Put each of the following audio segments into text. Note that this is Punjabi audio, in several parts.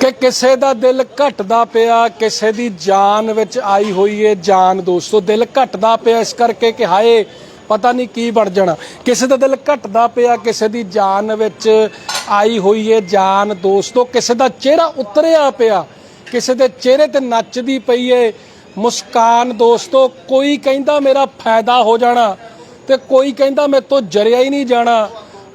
ਕਿ ਕਿਸੇ ਦਾ ਦਿਲ ਘਟਦਾ ਪਿਆ, ਕਿਸੇ ਦੀ ਜਾਨ ਵਿੱਚ ਆਈ ਹੋਈ ਏ ਜਾਨ ਦੋਸਤੋ, ਦਿਲ ਘਟਦਾ ਪਿਆ ਇਸ ਕਰਕੇ ਕਿ ਹਾਏ, ਪਤਾ ਨਹੀਂ ਕੀ ਬਣ ਜਾਣਾ। ਕਿਸੇ ਦਾ ਦਿਲ ਘਟਦਾ ਪਿਆ, ਕਿਸੇ ਦੀ ਜਾਨ ਵਿੱਚ ਆਈ ਹੋਈ ਏ ਜਾਨ ਦੋਸਤੋ, ਕਿਸੇ ਦਾ ਚਿਹਰਾ ਉਤਰਿਆ ਪਿਆ, ਕਿਸੇ ਦੇ ਚਿਹਰੇ ਤੇ ਨੱਚਦੀ ਪਈ ਏ। ਮੁਸਕਾਨ ਦੋਸਤੋ, ਕੋਈ ਕਹਿੰਦਾ ਮੇਰਾ ਫਾਇਦਾ ਹੋ ਜਾਣਾ ਤੇ ਕੋਈ ਕਹਿੰਦਾ ਮੇਰੇ ਤੋਂ ਜਰਿਆ ਹੀ ਨਹੀਂ ਜਾਣਾ।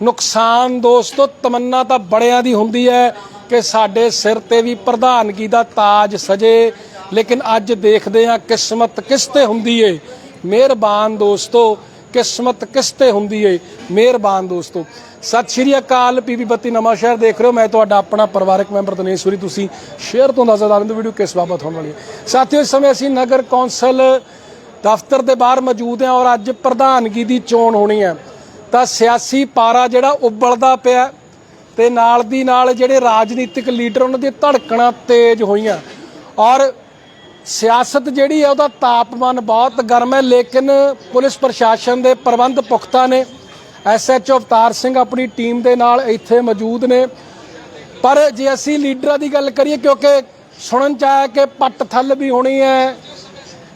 ਨੁਕਸਾਨ ਦੋਸਤੋ, ਤਮੰਨਾ ਤਾਂ ਬੜਿਆਂ ਦੀ ਹੁੰਦੀ ਹੈ। ਕਿ ਸਾਡੇ ਸਿਰ ਤੇ ਵੀ ਪ੍ਰਧਾਨਗੀ ਦਾ ਤਾਜ ਸਜੇ, ਲੇਕਿਨ ਅੱਜ ਦੇਖਦੇ ਹਾਂ ਕਿਸਮਤ ਕਿਸ ਤੇ ਹੁੰਦੀ ਏ। ਮਿਹਰਬਾਨ ਦੋਸਤੋ, ਕਿਸਮਤ ਕਿਸ ਤੇ ਹੁੰਦੀ ਏ। ਮਿਹਰਬਾਨ ਦੋਸਤੋ। ਸਤਿ ਸ਼੍ਰੀ ਅਕਾਲ ਪੀਪੀ ਬੱਤੀ ਨਵਾਂ ਸ਼ਹਿਰ ਦੇਖ ਰਹੇ ਹੋ। ਮੈਂ ਤੁਹਾਡਾ ਆਪਣਾ ਪਰਿਵਾਰਕ ਮੈਂਬਰ ਦਨੇਸ਼ਵਰੀ ਤੁਸੀਂ ਸ਼ੇਅਰ ਤੋਂ ਅੰਦਾਜ਼ਾ ਲਾ ਲੈਂਦੇ ਵੀਡੀਓ ਕਿਸ ਬਾਬਤ ਹੋਣ ਵਾਲੀ ਹੈ ਸਾਥੀਓ, ਇਸ ਸਮੇਂ ਅਸੀਂ ਨਗਰ ਕੌਂਸਲ ਦਫ਼ਤਰ ਦੇ ਬਾਹਰ ਮੌਜੂਦ ਹਾਂ ਔਰ ਅੱਜ ਪ੍ਰਧਾਨਗੀ ਦੀ ਚੋਣ ਹੋਣੀ ਹੈ। ਤਾਂ ਸਿਆਸੀ ਪਾਰਾ ਜਿਹੜਾ ਉਬਲਦਾ ਪਿਆ ਤੇ ਨਾਲ ਦੀ ਨਾਲ ਜਿਹੜੇ ਰਾਜਨੀਤਿਕ ਲੀਡਰ ਉਹਨਾਂ ਦੀਆਂ ਧੜਕਣਾਂ ਤੇਜ਼ ਹੋਈਆਂ। ਔਰ ਸਿਆਸਤ ਜਿਹੜੀ ਹੈ ਉਹਦਾ ਤਾਪਮਾਨ ਬਹੁਤ ਗਰਮ ਹੈ, ਲੇਕਿਨ ਪੁਲਿਸ ਪ੍ਰਸ਼ਾਸਨ ਦੇ ਪ੍ਰਬੰਧ ਪੁਖਤਾ ਨੇ। ਐਸਐਚਓ ਅਵਤਾਰ ਸਿੰਘ ਆਪਣੀ ਟੀਮ ਦੇ ਨਾਲ ਇੱਥੇ ਮੌਜੂਦ ਨੇ। ਪਰ ਜੇ ਅਸੀਂ ਲੀਡਰਾਂ ਦੀ ਗੱਲ ਕਰੀਏ, ਕਿਉਂਕਿ ਸੁਣਨ ਚ ਆਇਆ ਕਿ ਪੱਟ ਥੱਲ ਵੀ ਹੋਣੀ ਹੈ,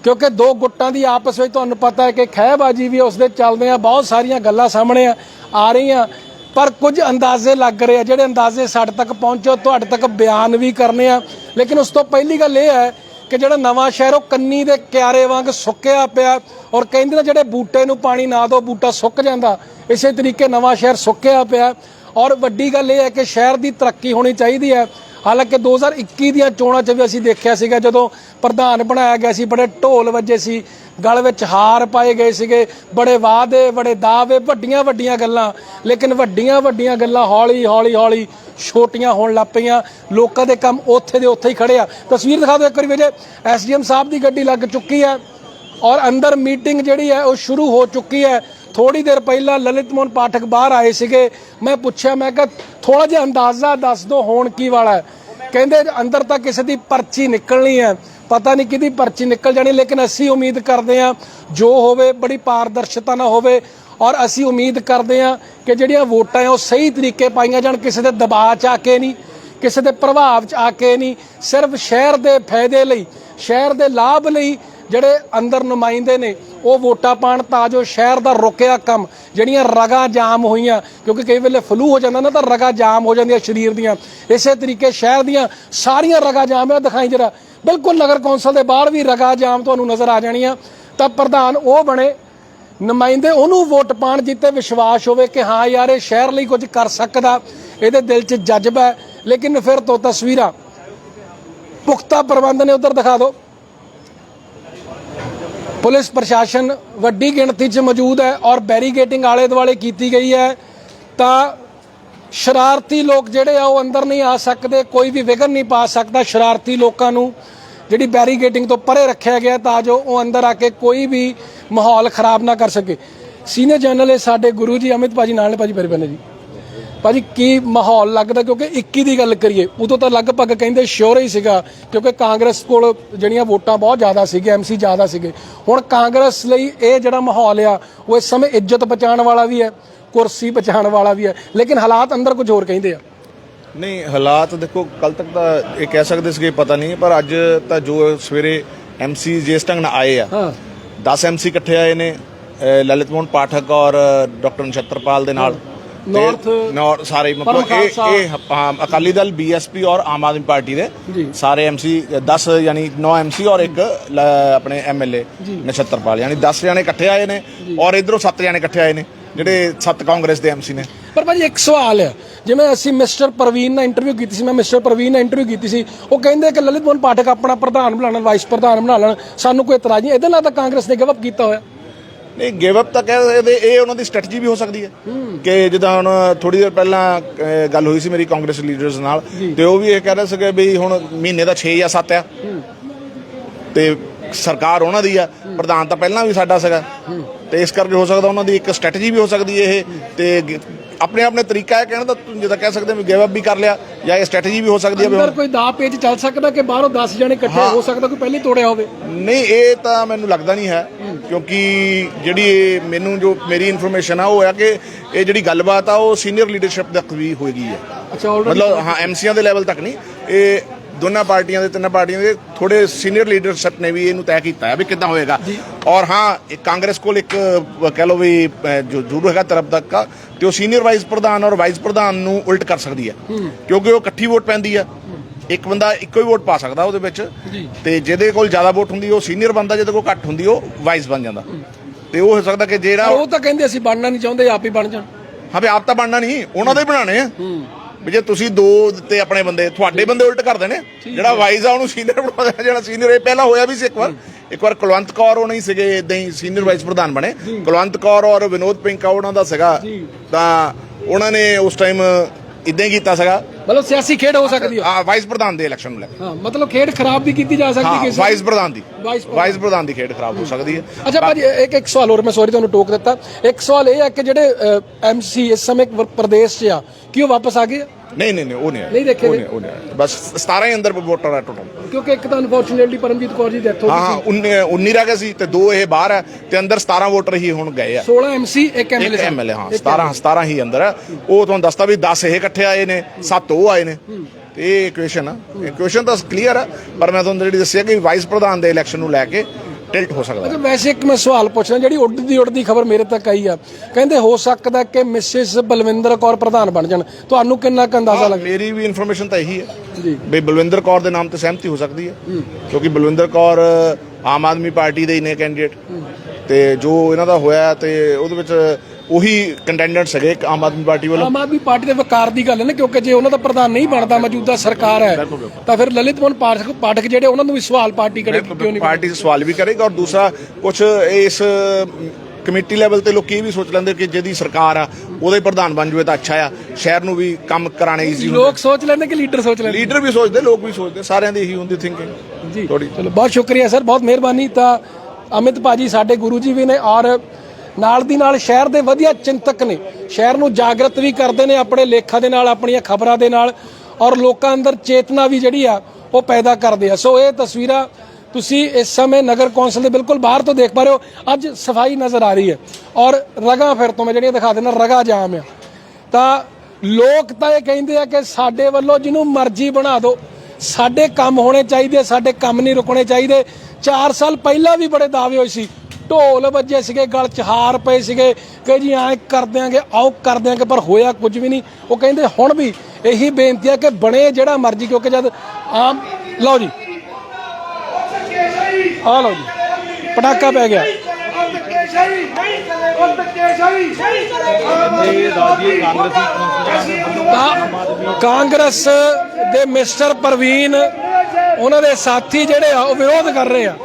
ਕਿਉਂਕਿ ਦੋ ਗੁੱਟਾਂ ਦੀ ਆਪਸ ਵਿੱਚ ਤੁਹਾਨੂੰ ਪਤਾ ਹੈ ਕਿ ਖਹਿਬਾਜੀ ਵੀ ਉਸ ਦੇ ਚੱਲਦੇ ਆ, ਬਹੁਤ ਸਾਰੀਆਂ ਗੱਲਾਂ ਸਾਹਮਣੇ ਆ ਆ ਰਹੀਆਂ। ਪਰ ਕੁਝ ਅੰਦਾਜ਼ੇ ਲੱਗ ਰਹੇ ਆ, ਜਿਹੜੇ ਅੰਦਾਜ਼ੇ ਸਾਡੇ ਤੱਕ ਪਹੁੰਚੇ ਤੁਹਾਡੇ ਤੱਕ ਬਿਆਨ ਵੀ ਕਰਨੇ ਆ। ਲੇਕਿਨ ਉਸ ਤੋਂ ਪਹਿਲੀ ਗੱਲ ਇਹ ਹੈ ਕਿ ਜਿਹੜਾ ਨਵਾਂ ਸ਼ਹਿਰ, ਉਹ ਕੰਨੀ ਦੇ ਕਿਆਰੇ ਵਾਂਗ ਸੁੱਕਿਆ ਪਿਆ ਔਰ ਕਹਿੰਦੇ ਨੇ ਜਿਹੜੇ ਬੂਟੇ ਨੂੰ ਪਾਣੀ ਨਾ ਦਿਓ, ਬੂਟਾ ਸੁੱਕ ਜਾਂਦਾ। ਇਸੇ ਤਰੀਕੇ ਨਵਾਂ ਸ਼ਹਿਰ ਸੁੱਕਿਆ ਪਿਆ। ਔਰ ਵੱਡੀ ਗੱਲ ਇਹ ਹੈ ਕਿ ਸ਼ਹਿਰ ਦੀ ਤਰੱਕੀ ਹੋਣੀ ਚਾਹੀਦੀ ਹੈ। ਹਾਲਾਂਕਿ 2021 ਦੀਆਂ ਚੋਣਾਂ 'ਚ ਵੀ ਅਸੀਂ ਦੇਖਿਆ ਸੀਗਾ, ਜਦੋਂ ਪ੍ਰਧਾਨ ਬਣਾਇਆ ਗਿਆ ਸੀ, ਬੜੇ ਢੋਲ ਵੱਜੇ ਸੀ, ਗਲ ਵਿੱਚ ਹਾਰ ਪਾਏ ਗਏ ਸੀਗੇ, ਬੜੇ ਵਾਅਦੇ, ਬੜੇ ਦਾਅਵੇ, ਵੱਡੀਆਂ ਵੱਡੀਆਂ ਗੱਲਾਂ। ਲੇਕਿਨ ਵੱਡੀਆਂ ਵੱਡੀਆਂ ਗੱਲਾਂ ਹੌਲੀ ਹੌਲੀ ਹੌਲੀ ਛੋਟੀਆਂ ਹੋਣ ਲੱਗ ਪਈਆਂ। ਲੋਕਾਂ ਦੇ ਕੰਮ ਉੱਥੇ ਦੇ ਉੱਥੇ ਹੀ ਖੜੇ ਆ। ਤਸਵੀਰ ਦਿਖਾ ਦਿਓ ਇੱਕ ਵਾਰੀ ਵੇਜੇ ਐਸਡੀਐਮ ਸਾਹਿਬ ਦੀ ਗੱਡੀ ਲੱਗ ਚੁੱਕੀ ਹੈ ਔਰ ਅੰਦਰ ਮੀਟਿੰਗ ਜਿਹੜੀ ਹੈ, ਉਹ ਸ਼ੁਰੂ ਹੋ ਚੁੱਕੀ ਹੈ। ਥੋੜੀ ਦੇਰ ਪਹਿਲਾਂ ਲਲਿਤ ਮੋਹਨ ਪਾਠਕ ਬਾਹਰ ਆਏ ਸੀਗੇ। ਮੈਂ ਪੁੱਛਿਆ, ਮੈਂ ਕਿਹਾ ਥੋੜਾ ਜਿਹਾ ਅੰਦਾਜ਼ਾ ਦੱਸ ਦਿਓ, ਹੋਣ ਕੀ ਵਾਲਾ ਹੈ? ਕਹਿੰਦੇ ਅੰਦਰ ਤਾਂ ਕਿਸੇ ਦੀ ਪਰਚੀ ਨਿਕਲਣੀ ਹੈ, ਪਤਾ ਨਹੀਂ ਕਿਹਦੀ ਪਰਚੀ ਨਿਕਲ ਜਾਣੀ, ਲੇਕਿਨ ਅਸੀਂ ਉਮੀਦ ਕਰਦੇ ਹਾਂ ਜੋ ਹੋਵੇ, ਬੜੀ ਪਾਰਦਰਸ਼ਤਾ ਨਾਲ ਹੋਵੇ ਔਰ ਅਸੀਂ ਉਮੀਦ ਕਰਦੇ ਹਾਂ ਕਿ ਜਿਹੜੀਆਂ ਵੋਟਾਂ ਆ ਉਹ ਸਹੀ ਤਰੀਕੇ ਪਾਈਆਂ ਜਾਣ, ਕਿਸੇ ਦੇ ਦਬਾਅ 'ਚ ਆ ਕੇ ਨਹੀਂ, ਕਿਸੇ ਦੇ ਪ੍ਰਭਾਵ 'ਚ ਆ ਕੇ ਨਹੀਂ, ਸਿਰਫ ਸ਼ਹਿਰ ਦੇ ਫਾਇਦੇ ਲਈ, ਸ਼ਹਿਰ ਦੇ ਲਾਭ ਲਈ ਜਿਹੜੇ ਅੰਦਰ ਨੁਮਾਇੰਦੇ ਨੇ, ਉਹ ਵੋਟਾਂ ਪਾਣ ਤਾਂ ਜੋ ਸ਼ਹਿਰ ਦਾ ਰੁਕਿਆ ਕੰਮ, ਜਿਹੜੀਆਂ ਰਗਾਂ ਜਾਮ ਹੋਈਆਂ, ਕਿਉਂਕਿ ਕਈ ਵੇਲੇ ਫਲੂ ਹੋ ਜਾਂਦਾ ਨਾ, ਤਾਂ ਰਗਾਂ ਜਾਮ ਹੋ ਜਾਂਦੀਆਂ ਸਰੀਰ ਦੀਆਂ। ਇਸੇ ਤਰੀਕੇ ਸ਼ਹਿਰ ਦੀਆਂ ਸਾਰੀਆਂ ਰਗਾਂ ਜਾਮ ਹੈ ਦਿਖਾਈ ਜਰਾ। ਬਿਲਕੁਲ ਨਗਰ ਕੌਂਸਲ ਦੇ ਬਾਹਰ ਵੀ ਰਗਾ ਜਾਮ ਤੁਹਾਨੂੰ ਨਜ਼ਰ ਆ ਜਾਣੀਆਂ। ਤਾਂ ਪ੍ਰਧਾਨ ਉਹ ਬਣੇ, ਨੁਮਾਇੰਦੇ ਉਹਨੂੰ ਵੋਟ ਪਾਣ ਜਿੱਤੇ ਵਿਸ਼ਵਾਸ ਹੋਵੇ ਕਿ ਹਾਂ ਯਾਰ, ਇਹ ਸ਼ਹਿਰ ਲਈ ਕੁਝ ਕਰ ਸਕਦਾ, ਇਹਦੇ ਦਿਲ 'ਚ ਜਜ਼ਬਾ ਹੈ। ਲੇਕਿਨ ਫਿਰ ਤੋਂ ਤਸਵੀਰਾਂ, ਪੁਖਤਾ ਪ੍ਰਬੰਧ ਨੇ ਉਧਰ ਦਿਖਾ ਦਿਓ। ਪੁਲਿਸ ਪ੍ਰਸ਼ਾਸਨ ਵੱਡੀ ਗਿਣਤੀ 'ਚ ਮੌਜੂਦ ਹੈ ਔਰ ਬੈਰੀਗੇਟਿੰਗ ਆਲੇ ਦੁਆਲੇ ਕੀਤੀ ਗਈ ਹੈ, ਤਾਂ ਸ਼ਰਾਰਤੀ ਲੋਕ ਜਿਹੜੇ ਆ ਉਹ ਅੰਦਰ ਨਹੀਂ ਆ ਸਕਦੇ, ਕੋਈ ਵੀ ਵਿਘਨ ਨਹੀਂ ਪਾ ਸਕਦਾ ਸ਼ਰਾਰਤੀ ਲੋਕਾਂ ਨੂੰ। ਜਿਹੜੀ ਬੈਰੀਗੇਟਿੰਗ ਤੋਂ ਪਰੇ ਰੱਖਿਆ ਗਿਆ ਤਾਂ ਜੋ ਉਹ ਅੰਦਰ ਆ ਕੇ ਕੋਈ ਵੀ ਮਾਹੌਲ ਖਰਾਬ ਨਾ ਕਰ ਸਕੇ। ਸੀਨੀਅਰ ਜਰਨਲਿਸਟ ਸਾਡੇ ਗੁਰੂ ਜੀ, ਅਮਿਤ ਭਾਜੀ ਨਾਲ ਨੇ ਭਾਜੀ ਪਰਿਬਨੇ ਜੀ। ਭਾਜੀ ਕੀ ਮਾਹੌਲ ਲੱਗਦਾ? ਕਿਉਂਕਿ 21 ਦੀ ਗੱਲ ਕਰੀਏ ਉਦੋਂ ਤਾਂ ਲਗਭਗ ਕਹਿੰਦੇ ਸ਼ੋਰ ਹੀ ਸੀਗਾ ਕਿਉਂਕਿ ਕਾਂਗਰਸ ਕੋਲ ਜਿਹੜੀਆਂ ਵੋਟਾਂ ਬਹੁਤ ਜ਼ਿਆਦਾ ਸੀਗੇ ਐਮਸੀ ਜ਼ਿਆਦਾ ਸੀਗੇ। ਹੁਣ ਕਾਂਗਰਸ ਲਈ ਇਹ ਜਿਹੜਾ ਮਾਹੌਲ ਆ ਉਹ ਇਸ ਸਮੇਂ ਇੱਜ਼ਤ ਬਚਾਉਣ ਵਾਲਾ ਵੀ ਹੈ ਕੁਰਸੀ ਬਚਾਉਣ ਵਾਲਾ ਵੀ ਹੈ। ਲੇਕਿਨ ਹਾਲਾਤ ਅੰਦਰ ਕੁਝ ਹੋਰ ਕਹਿੰਦੇ ਆ। ਨਹੀਂ ਹਾਲਾਤ ਦੇਖੋ ਕੱਲ ਤੱਕ ਤਾਂ ਇਹ ਕਹਿ ਸਕਦੇ ਸੀਗੇ ਪਤਾ ਨਹੀਂ ਪਰ ਅੱਜ ਤਾਂ ਜੋ ਸਵੇਰੇ ਐਮਸੀ ਜਿਸ ਢੰਗ ਨਾਲ ਆਏ ਆ ਹਾਂ। 10 ਐਮਸੀ ਇਕੱਠੇ ਆਏ ਨੇ ਲਲਿਤ ਮੋਹਨ ਪਾਠਕ ਔਰ ਡਾਕਟਰ ਨਛੱਤਰਪਾਲ ਦੇ ਨਾਲ। ਤੇ North- ਨੌਰ ਸਾਰੇ ਮਤਲਬ ਇਹ। ਇਹ ਹਾਂ, ਅਕਾਲੀ ਦਲ ਬੀਐਸਪੀ ਔਰ ਆਮ ਆਦਮੀ ਪਾਰਟੀ ਦੇ। ਸਾਰੇ ਐਮਸੀ 10 ਯਾਨੀ 9 ਐਮਸੀ ਔਰ ਇੱਕ ਆਪਣੇ ਐਮਐਲਏ ਨਛੱਤਰਪਾਲ। ਯਾਨੀ 10 ਜਣੇ ਇਕੱਠੇ ਆਏ ਨੇ ਔਰ ਇਧਰੋਂ 7 ਜਣੇ ਇਕੱਠੇ ਆਏ ਨੇ ਜਿਹੜੇ 7 ਕਾਂਗਰਸ ਦੇ ਐਮਸੀ ਨੇ। ਪਰ ਭਾਜੀ ਇੱਕ ਸਵਾਲ ਹੈ। ਜਿਵੇਂ ਅਸੀਂ ਮਿਸਟਰ ਪ੍ਰਵੀਨ ਨਾਲ ਇੰਟਰਵਿਊ ਕੀਤੀ ਸੀ ਮੈਂ ਮਿਸਟਰ ਪ੍ਰਵੀਨ ਨਾਲ ਇੰਟਰਵਿਊ ਕੀਤੀ ਸੀ ਉਹ ਕਹਿੰਦੇ ਕਿ ਲਲਿਤ ਮੋਹਨ ਪਾਠਕ ਆਪਣਾ ਪ੍ਰਧਾਨ ਬਣਾ ਲੈਣ ਵਾਈਸ ਪ੍ਰਧਾਨ ਬਣਾ ਲੈਣ ਸਾਨੂੰ ਕੋਈ ਇਤਰਾਜ਼ ਨਹੀਂ। ਇਹਦੇ ਨਾਲ ਤਾਂ ਕਾਂਗਰਸ ਨੇ ਗਿਵ ਅਪ ਕੀਤਾ ਹੋਇਆ। ਨਹੀਂ ਗਿਵ ਅਪ ਤਾਂ ਕਹਿ ਸਕਦੇ ਇਹ ਉਹਨਾਂ ਦੀ ਸਟ੍ਰੈਟਜੀ ਵੀ ਹੋ ਸਕਦੀ ਹੈ। ਕਿ ਜਿੱਦਾਂ ਹੁਣ ਥੋੜੀ ਦੇਰ ਪਹਿਲਾਂ ਅਹ, ਗੱਲ ਹੋਈ ਸੀ ਮੇਰੀ ਕਾਂਗਰਸ ਲੀਡਰਸ ਨਾਲ ਤੇ ਉਹ ਵੀ ਇਹ ਕਹਿ ਰਹੇ ਸੀਗੇ ਵੀ ਹੁਣ ਮਹੀਨੇ ਦਾ 6 ਜਾਂ 7 ਆ। ਤੇ ਸਰਕਾਰ ਉਹਨਾਂ ਦੀ ਆ ਪ੍ਰਧਾਨ ਤਾਂ ਪਹਿਲਾਂ ਵੀ ਸਾਡਾ ਸੀਗਾ। ਤੇ ਇਸ ਕਰਕੇ ਹੋ ਸਕਦਾ ਉਹਨਾਂ ਦੀ ਇੱਕ ਸਟ੍ਰੈਟਜੀ ਵੀ ਹੋ ਸਕਦੀ ਹੈ ਇਹ। ਤੇ ਗ- ਆਪਣੇ ਆਪਣੇ ਤਰੀਕਾ ਹੈ ਕਹਿਣ ਦਾ ਤੁਸੀਂ ਜਿੱਦਾਂ ਕਹਿ ਸਕਦੇ ਹੋ ਗਿਵ ਅਪ ਵੀ ਕਰ ਲਿਆ ਜਾਂ ਇਹ ਸਟ੍ਰੈਟਜੀ ਵੀ ਹੋ ਸਕਦੀ ਹੈ ਵੀ ਅੰਦਰ ਹੁਣ ਕੋਈ ਦਾ ਪੇਜ ਚੱਲ ਸਕਦਾ ਕਿ ਬਾਹਰੋਂ 10 ਜਣੇ ਇਕੱਠੇ ਹੋ ਸਕਦਾ ਕੋਈ ਪਹਿਲੇ ਤੋੜਿਆ ਹੋਵੇ? ਨਹੀਂ ਇਹ ਤਾਂ ਮੈਨੂੰ ਲੱਗਦਾ ਨਹੀਂ ਹੈ। ਕਿਉਂਕਿ ਜਿਹੜੀ ਇਹ ਮੈਨੂੰ ਜੋ ਮੇਰੀ ਇਨਫੋਰਮੇਸ਼ਨ ਆ ਉਹ ਹੈ ਕਿ ਇਹ ਜਿਹੜੀ ਗੱਲਬਾਤ ਆ ਉਹ ਸੀਨੀਅਰ ਲੀਡਰਸ਼ਿਪ ਤੱਕ ਵੀ ਹੋਏਗੀ ਹੈ। ਅੱਛਾ ਆਲਰੇਡੀ ਮਤਲਬ ਹਾਂ ਐਮਸੀਆਂ ਦੇ ਲੈਵਲ ਤੱਕ ਨਹੀਂ ਇਹ ਦੋਨਾਂ ਪਾਰਟੀਆਂ ਦੇ ਤਿੰਨਾਂ ਪਾਰਟੀਆਂ ਦੇ ਥੋੜੇ ਸੀਨੀਅਰ ਲੀਡਰਸ਼ਿਪ ਨੇ ਵੀ ਇਹਨੂੰ ਤੈਅ ਕੀਤਾ ਹੈ ਵੀ ਕਿੱਦਾਂ ਹੋਏਗਾ। ਔਰ ਹਾਂ ਇੱਕ ਕਾਂਗਰਸ ਕੋਲ ਇੱਕ ਕਹਿ ਲਓ ਵੀ ਜੋ ਜ਼ਰੂਰ ਹੈਗਾ ਤਰਫ ਤੱਕ ਦਾ ਤੇ ਉਹ ਸੀਨੀਅਰ ਵਾਈਸ ਪ੍ਰਧਾਨ ਔਰ ਵਾਈਸ ਪ੍ਰਧਾਨ ਨੂੰ ਉਲਟ ਕਰ ਸਕਦੀ ਹੈ। ਕਿਉਂਕਿ ਉਹ ਇਕੱਠੀ ਵੋਟ ਪੈਂਦੀ ਆ ਇੱਕ ਬੰਦਾ ਇੱਕੋ ਹੀ ਵੋਟ ਪਾ ਸਕਦਾ ਉਹਦੇ ਵਿੱਚ। ਤੇ ਜਿਹਦੇ ਕੋਲ ਜ਼ਿਆਦਾ ਵੋਟ ਹੁੰਦੀ ਉਹ ਸੀਨੀਅਰ ਬੰਦਾ ਜਿਹਦੇ ਕੋਲ ਘੱਟ ਹੁੰਦੀ ਉਹ ਵਾਈਸ ਬਣ ਜਾਂਦਾ। ਤੇ ਉਹ ਹੋ ਸਕਦਾ ਕਿ ਜਿਹੜਾ ਉਹ ਤਾਂ ਕਹਿੰਦੇ ਅਸੀਂ ਬਣਨਾ ਨਹੀਂ ਚਾਹੁੰਦੇ ਆਪ ਹੀ ਬਣ ਜਾਣ। ਹਾਂ ਵੀ ਆਪ ਤਾਂ ਬਣਨਾ ਨਹੀਂ ਉਹਨਾਂ ਦੇ ਬਣਾਣੇ ਆ। ਵੀ ਜੇ ਤੁਸੀਂ ਦੋ ਦਿੱਤੇ ਆਪਣੇ ਬੰਦੇ ਤੁਹਾਡੇ ਬੰਦੇ ਉਲਟ ਕਰਦੇ ਨੇ ਜਿਹੜਾ ਵਾਈਜ਼ ਆ ਉਹਨੂੰ ਸੀਨੀਅਰ ਬਣਾਉਂਦਾ ਜਿਹੜਾ ਸੀਨੀਅਰ ਇਹ ਪਹਿਲਾਂ ਹੋਇਆ ਵੀ ਸੀ ਇੱਕ ਵਾਰ। ਇੱਕ ਵਾਰ ਕੁਲਵੰਤ ਕੌਰ ਉਹ ਨਹੀਂ ਸੀਗੇ ਇਦਾਂ ਹੀ ਸੀਨੀਅਰ ਵਾਈਸ ਪ੍ਰਧਾਨ ਬਣੇ। ਕੁਲਵੰਤ ਕੌਰ ਔਰ ਵਿਨੋਦ ਪਿੰਕਾ ਉਹਨਾਂ ਦਾ ਸੀਗਾ। ਤਾਂ ਉਹਨਾਂ ਨੇ ਉਸ ਟਾਈਮ ਇਦਾਂ ਹੀ ਕੀਤਾ ਸੀਗਾ। ਮਤਲਬ ਸਿਆਸੀ ਖੇਡ ਹੋ ਸਕਦੀ ਹੈ। ਵਾਈਸ ਪ੍ਰਧਾਨ ਦੇ ਇਲੈਕਸ਼ਨ ਨੂੰ ਲੈ ਕੇ। ਹਾਂ ਮਤਲਬ ਖੇਡ ਖਰਾਬ ਵੀ ਕੀਤੀ ਜਾ ਸਕਦੀ ਹਾਂ ਕਿਸੇ ਵਾਈਸ ਪ੍ਰਧਾਨ ਦੀ। ਵਾਈਸ ਪ੍ਰਧਾਨ। ਦੀ ਖੇਡ ਖਰਾਬ ਹੋ ਸਕਦੀ ਹੈ। ਅੱਛਾ ਭਾਜੀ ਇੱਕ ਇੱਕ ਸਵਾਲ ਹੋਰ ਮੈਂ ਸੌਰੀ ਤੁਹਾਨੂੰ ਟੋਕ ਦਿੱਤਾ। ਇੱਕ ਸਵਾਲ ਇਹ ਹੈ ਕਿ ਜਿਹੜੇ ਐਮਸੀ ਇਸ ਸਮੇਂ ਪ੍ਰਦੇਸ਼ 'ਚ ਆ ਕੀ ਉਹ ਵਾਪਸ ਆ ਗਏ? ਨਹੀਂ ਨਹੀਂ ਨਹੀਂ ਉਹ ਨਹੀਂ ਆਇਆ। ਨਹੀਂ ਦੇਖੇ ਉਹ ਉਹ ਨਹੀਂ ਆਇਆ। ਬਸ 17 ਹੀ ਅੰਦਰ ਵੋਟਰ ਆ ਟੋਟਲ। ਕਿਉਂਕਿ ਇੱਕ ਤਾਂ ਅਨਫੋਰਚੂਨੇਟਲੀ ਪਰਮਜੀਤ ਕੌਰ ਜੀ ਡੈਥ ਹੋ ਹਾਂ ਗਈ ਹਾਂ 19 19 ਰਹਿ ਗਏ ਸੀ ਤੇ ਦੋ ਇਹ ਬਾਹਰ ਹੈ ਤੇ ਅੰਦਰ 17 ਵੋਟਰ ਹੀ ਹੁਣ ਗਏ ਆ। 16 ਐਮਸੀ ਇੱਕ ਐਮਐਲਏ ਇੱਕ ਐਮਐਲਏ ਹਾਂ 17 17 ਹੀ ਅੰਦਰ ਹੈ। ਉਹ ਤੁਹਾਨੂੰ ਦੱਸਤਾ ਵੀ 10 ਇਹ ਇਕੱਠੇ ਆਏ ਨੇ 7 ਉਹ ਆਏ ਨੇ। ਤੇ ਇਹ ਇਕੁਏਸ਼ਨ ਆ। ਇਕੁਏਸ਼ਨ ਤਾਂ ਕਲੀਅਰ ਆ ਪਰ ਮੈਂ ਤੁਹਾਨੂੰ ਜਿਹੜੀ ਦੱਸਿਆ ਕਿ ਵਾਈਸ ਪ੍ਰਧਾਨ ਦੇ ਇਲੈਕਸ਼ਨ ਨੂੰ ਲੈ ਕੇ ਟਿਲਟ ਹੋ ਸਕਦਾ ਅੱਛਾ ਵੈਸੇ ਇੱਕ ਮੈਂ ਸਵਾਲ ਪੁੱਛਣਾ ਜਿਹੜੀ ਉੱਡਦੀ ਉੱਡਦੀ ਖਬਰ ਮੇਰੇ ਤੱਕ ਆਈ ਆ ਕਹਿੰਦੇ ਹੋ ਸਕਦਾ ਕਿ ਮਿਸਿਸ ਬਲਵਿੰਦਰ ਕੌਰ ਪ੍ਰਧਾਨ ਬਣ ਜਾਣ। ਤੁਹਾਨੂੰ ਕਿੰਨਾ ਕੁ ਅੰਦਾਜ਼ਾ ਲੱਗ ਮੇਰੀ ਵੀ ਇਨਫੋਰਮੇਸ਼ਨ ਤਾਂ ਇਹੀ ਹੈ ਜੀ। ਵੀ ਬਲਵਿੰਦਰ ਕੌਰ ਦੇ ਨਾਮ ਤੇ ਸਹਿਮਤੀ ਹੋ ਸਕਦੀ ਹੈ ਕਿਉਂਕਿ ਬਲਵਿੰਦਰ ਕੌਰ ਆਮ ਆਦਮੀ ਪਾਰਟੀ ਦੇ ਹੀ ਨੇ ਕੈਂਡੀਡੇਟ ਤੇ ਜੋ ਇਹਨਾਂ ਦਾ ਹੋਇਆ ਤੇ ਉਹਦੇ ਵਿੱਚ ਉਹੀ ਕੰਟੈਂਡੈਂਟ ਸੀਗੇ ਆਮ ਆਦਮੀ ਪਾਰਟੀ ਵੱਲੋਂ। ਆਮ ਆਦਮੀ ਪਾਰਟੀ ਦੇ ਵਕਾਰ ਦੀ ਗੱਲ ਹੈ ਨਾ ਕਿਉਂਕਿ ਜੇ ਉਹਨਾਂ ਦਾ ਪ੍ਰਧਾਨ ਨਹੀਂ ਬਣਦਾ ਮੌਜੂਦਾ ਸਰਕਾਰ ਹੈ ਤਾਂ ਫਿਰ ਲਲਿਤ ਮੋਹਨ ਪਾਠਕ ਪਾਠਕ ਜਿਹੜੇ ਉਹਨਾਂ ਨੂੰ ਵੀ ਸਵਾਲ ਪਾਰਟੀ ਕਰੇ ਕਿਉਂ ਨਹੀਂ ਪਾਰਟੀ ਸਵਾਲ ਵੀ ਕਰੇਗਾ ਔਰ ਦੂਸਰਾ ਕੁਝ ਇਸ ਕਮੇਟੀ ਲੈਵਲ ਤੇ ਲੋਕੀ ਇਹ ਵੀ ਸੋਚ ਲੈਂਦੇ ਕਿ ਜਿਹਦੀ ਸਰਕਾਰ ਆ ਉਹਦਾ ਪ੍ਰਧਾਨ ਬਣ ਜੂਏ ਤਾਂ ਅੱਛਾ ਆ। ਸ਼ਹਿਰ ਨੂੰ ਵੀ ਕੰਮ ਕਰਾਣੇ ਈਜ਼ੀ ਲੋਕ ਸੋਚ ਲੈਂਦੇ ਕਿ ਲੀਡਰ ਸੋਚ ਲੈਂਦੇ? ਲੀਡਰ ਵੀ ਸੋਚਦੇ ਲੋਕ ਵੀ ਸੋਚਦੇ ਸਾਰਿਆਂ ਦੀ ਇਹੀ ਹੁੰਦੀ ਥਿੰਕਿੰਗ ਜੀ ਥੋੜੀ ਚਲੋ ਬਹੁਤ ਸ਼ੁਕਰੀਆ ਸਰ ਬਹੁਤ ਮਿਹਰਬਾਨੀ ਤਾਂ ਅਮਿਤ ਭਾਜੀ ਸਾਡੇ ਗੁਰੂ ਜੀ ਵੀ ਨੇ ਔਰ ਨਾਲ ਦੀ ਨਾਲ ਸ਼ਹਿਰ ਦੇ ਵਧੀਆ ਚਿੰਤਕ ਨੇ। ਸ਼ਹਿਰ ਨੂੰ ਜਾਗਰਤ ਵੀ ਕਰਦੇ ਨੇ ਆਪਣੇ ਲੇਖਾਂ ਦੇ ਨਾਲ, ਆਪਣੀਆਂ ਖਬਰਾਂ ਦੇ ਨਾਲ ਔਰ ਲੋਕਾਂ ਅੰਦਰ ਚੇਤਨਾ ਵੀ ਜਿਹੜੀ ਆ, ਉਹ ਪੈਦਾ ਕਰਦੇ ਆ। ਸੋ ਇਹ ਤਸਵੀਰਾਂ ਤੁਸੀਂ ਇਸ ਸਮੇਂ ਨਗਰ ਕੌਂਸਲ ਦੇ ਬਿਲਕੁਲ ਬਾਹਰ ਤੋਂ ਦੇਖ ਪਾ ਰਹੇ ਹੋ। ਅੱਜ ਸਫ਼ਾਈ ਨਜ਼ਰ ਆ ਰਹੀ ਹੈ ਔਰ ਰਗਾ ਫਿਰ ਤੋਂ ਮੈਂ ਜਿਹੜੀਆਂ ਦਿਖਾ ਦੇਣਾ ਰਗਾ ਜਾਮ ਆ। ਤਾਂ ਲੋਕ ਤਾਂ ਇਹ ਕਹਿੰਦੇ ਆ ਕਿ ਸਾਡੇ ਵੱਲੋਂ ਜਿਹਨੂੰ ਮਰਜ਼ੀ ਬਣਾ ਦਿਓ, ਸਾਡੇ ਕੰਮ ਹੋਣੇ ਚਾਹੀਦੇ, ਸਾਡੇ ਕੰਮ ਨਹੀਂ ਰੁਕਣੇ ਚਾਹੀਦੇ। 4 ਸਾਲ ਪਹਿਲਾਂ ਵੀ ਬੜੇ ਦਾਅਵੇ ਹੋਏ ਸੀ ਢੋਲ ਵੱਜੇ ਸੀਗੇ, ਗਲ 'ਚ ਹਾਰ ਪਏ ਸੀਗੇ। ਕਿ ਜੀ ਐਂ ਕਰ ਦਿਆਂਗੇ, ਆਓ ਕਰ ਦਿਆਂਗੇ, ਪਰ ਹੋਇਆ ਕੁਝ ਵੀ ਨਹੀਂ। ਉਹ ਕਹਿੰਦੇ ਹੁਣ ਵੀ ਇਹੀ ਬੇਨਤੀ ਹੈ ਕਿ ਬਣੇ ਜਿਹੜਾ ਮਰਜ਼ੀ, ਕਿਉਂਕਿ ਜਦ ਆਮ ਲਓ ਜੀ। ਆ ਲਓ ਜੀ। ਪਟਾਕਾ ਪੈ ਗਿਆ। ਕਾਂਗਰਸ ਦੇ ਮਿਸਟਰ ਪ੍ਰਵੀਨ, ਉਹਨਾਂ ਦੇ ਸਾਥੀ ਜਿਹੜੇ ਆ, ਉਹ ਵਿਰੋਧ ਕਰ ਰਹੇ ਆ।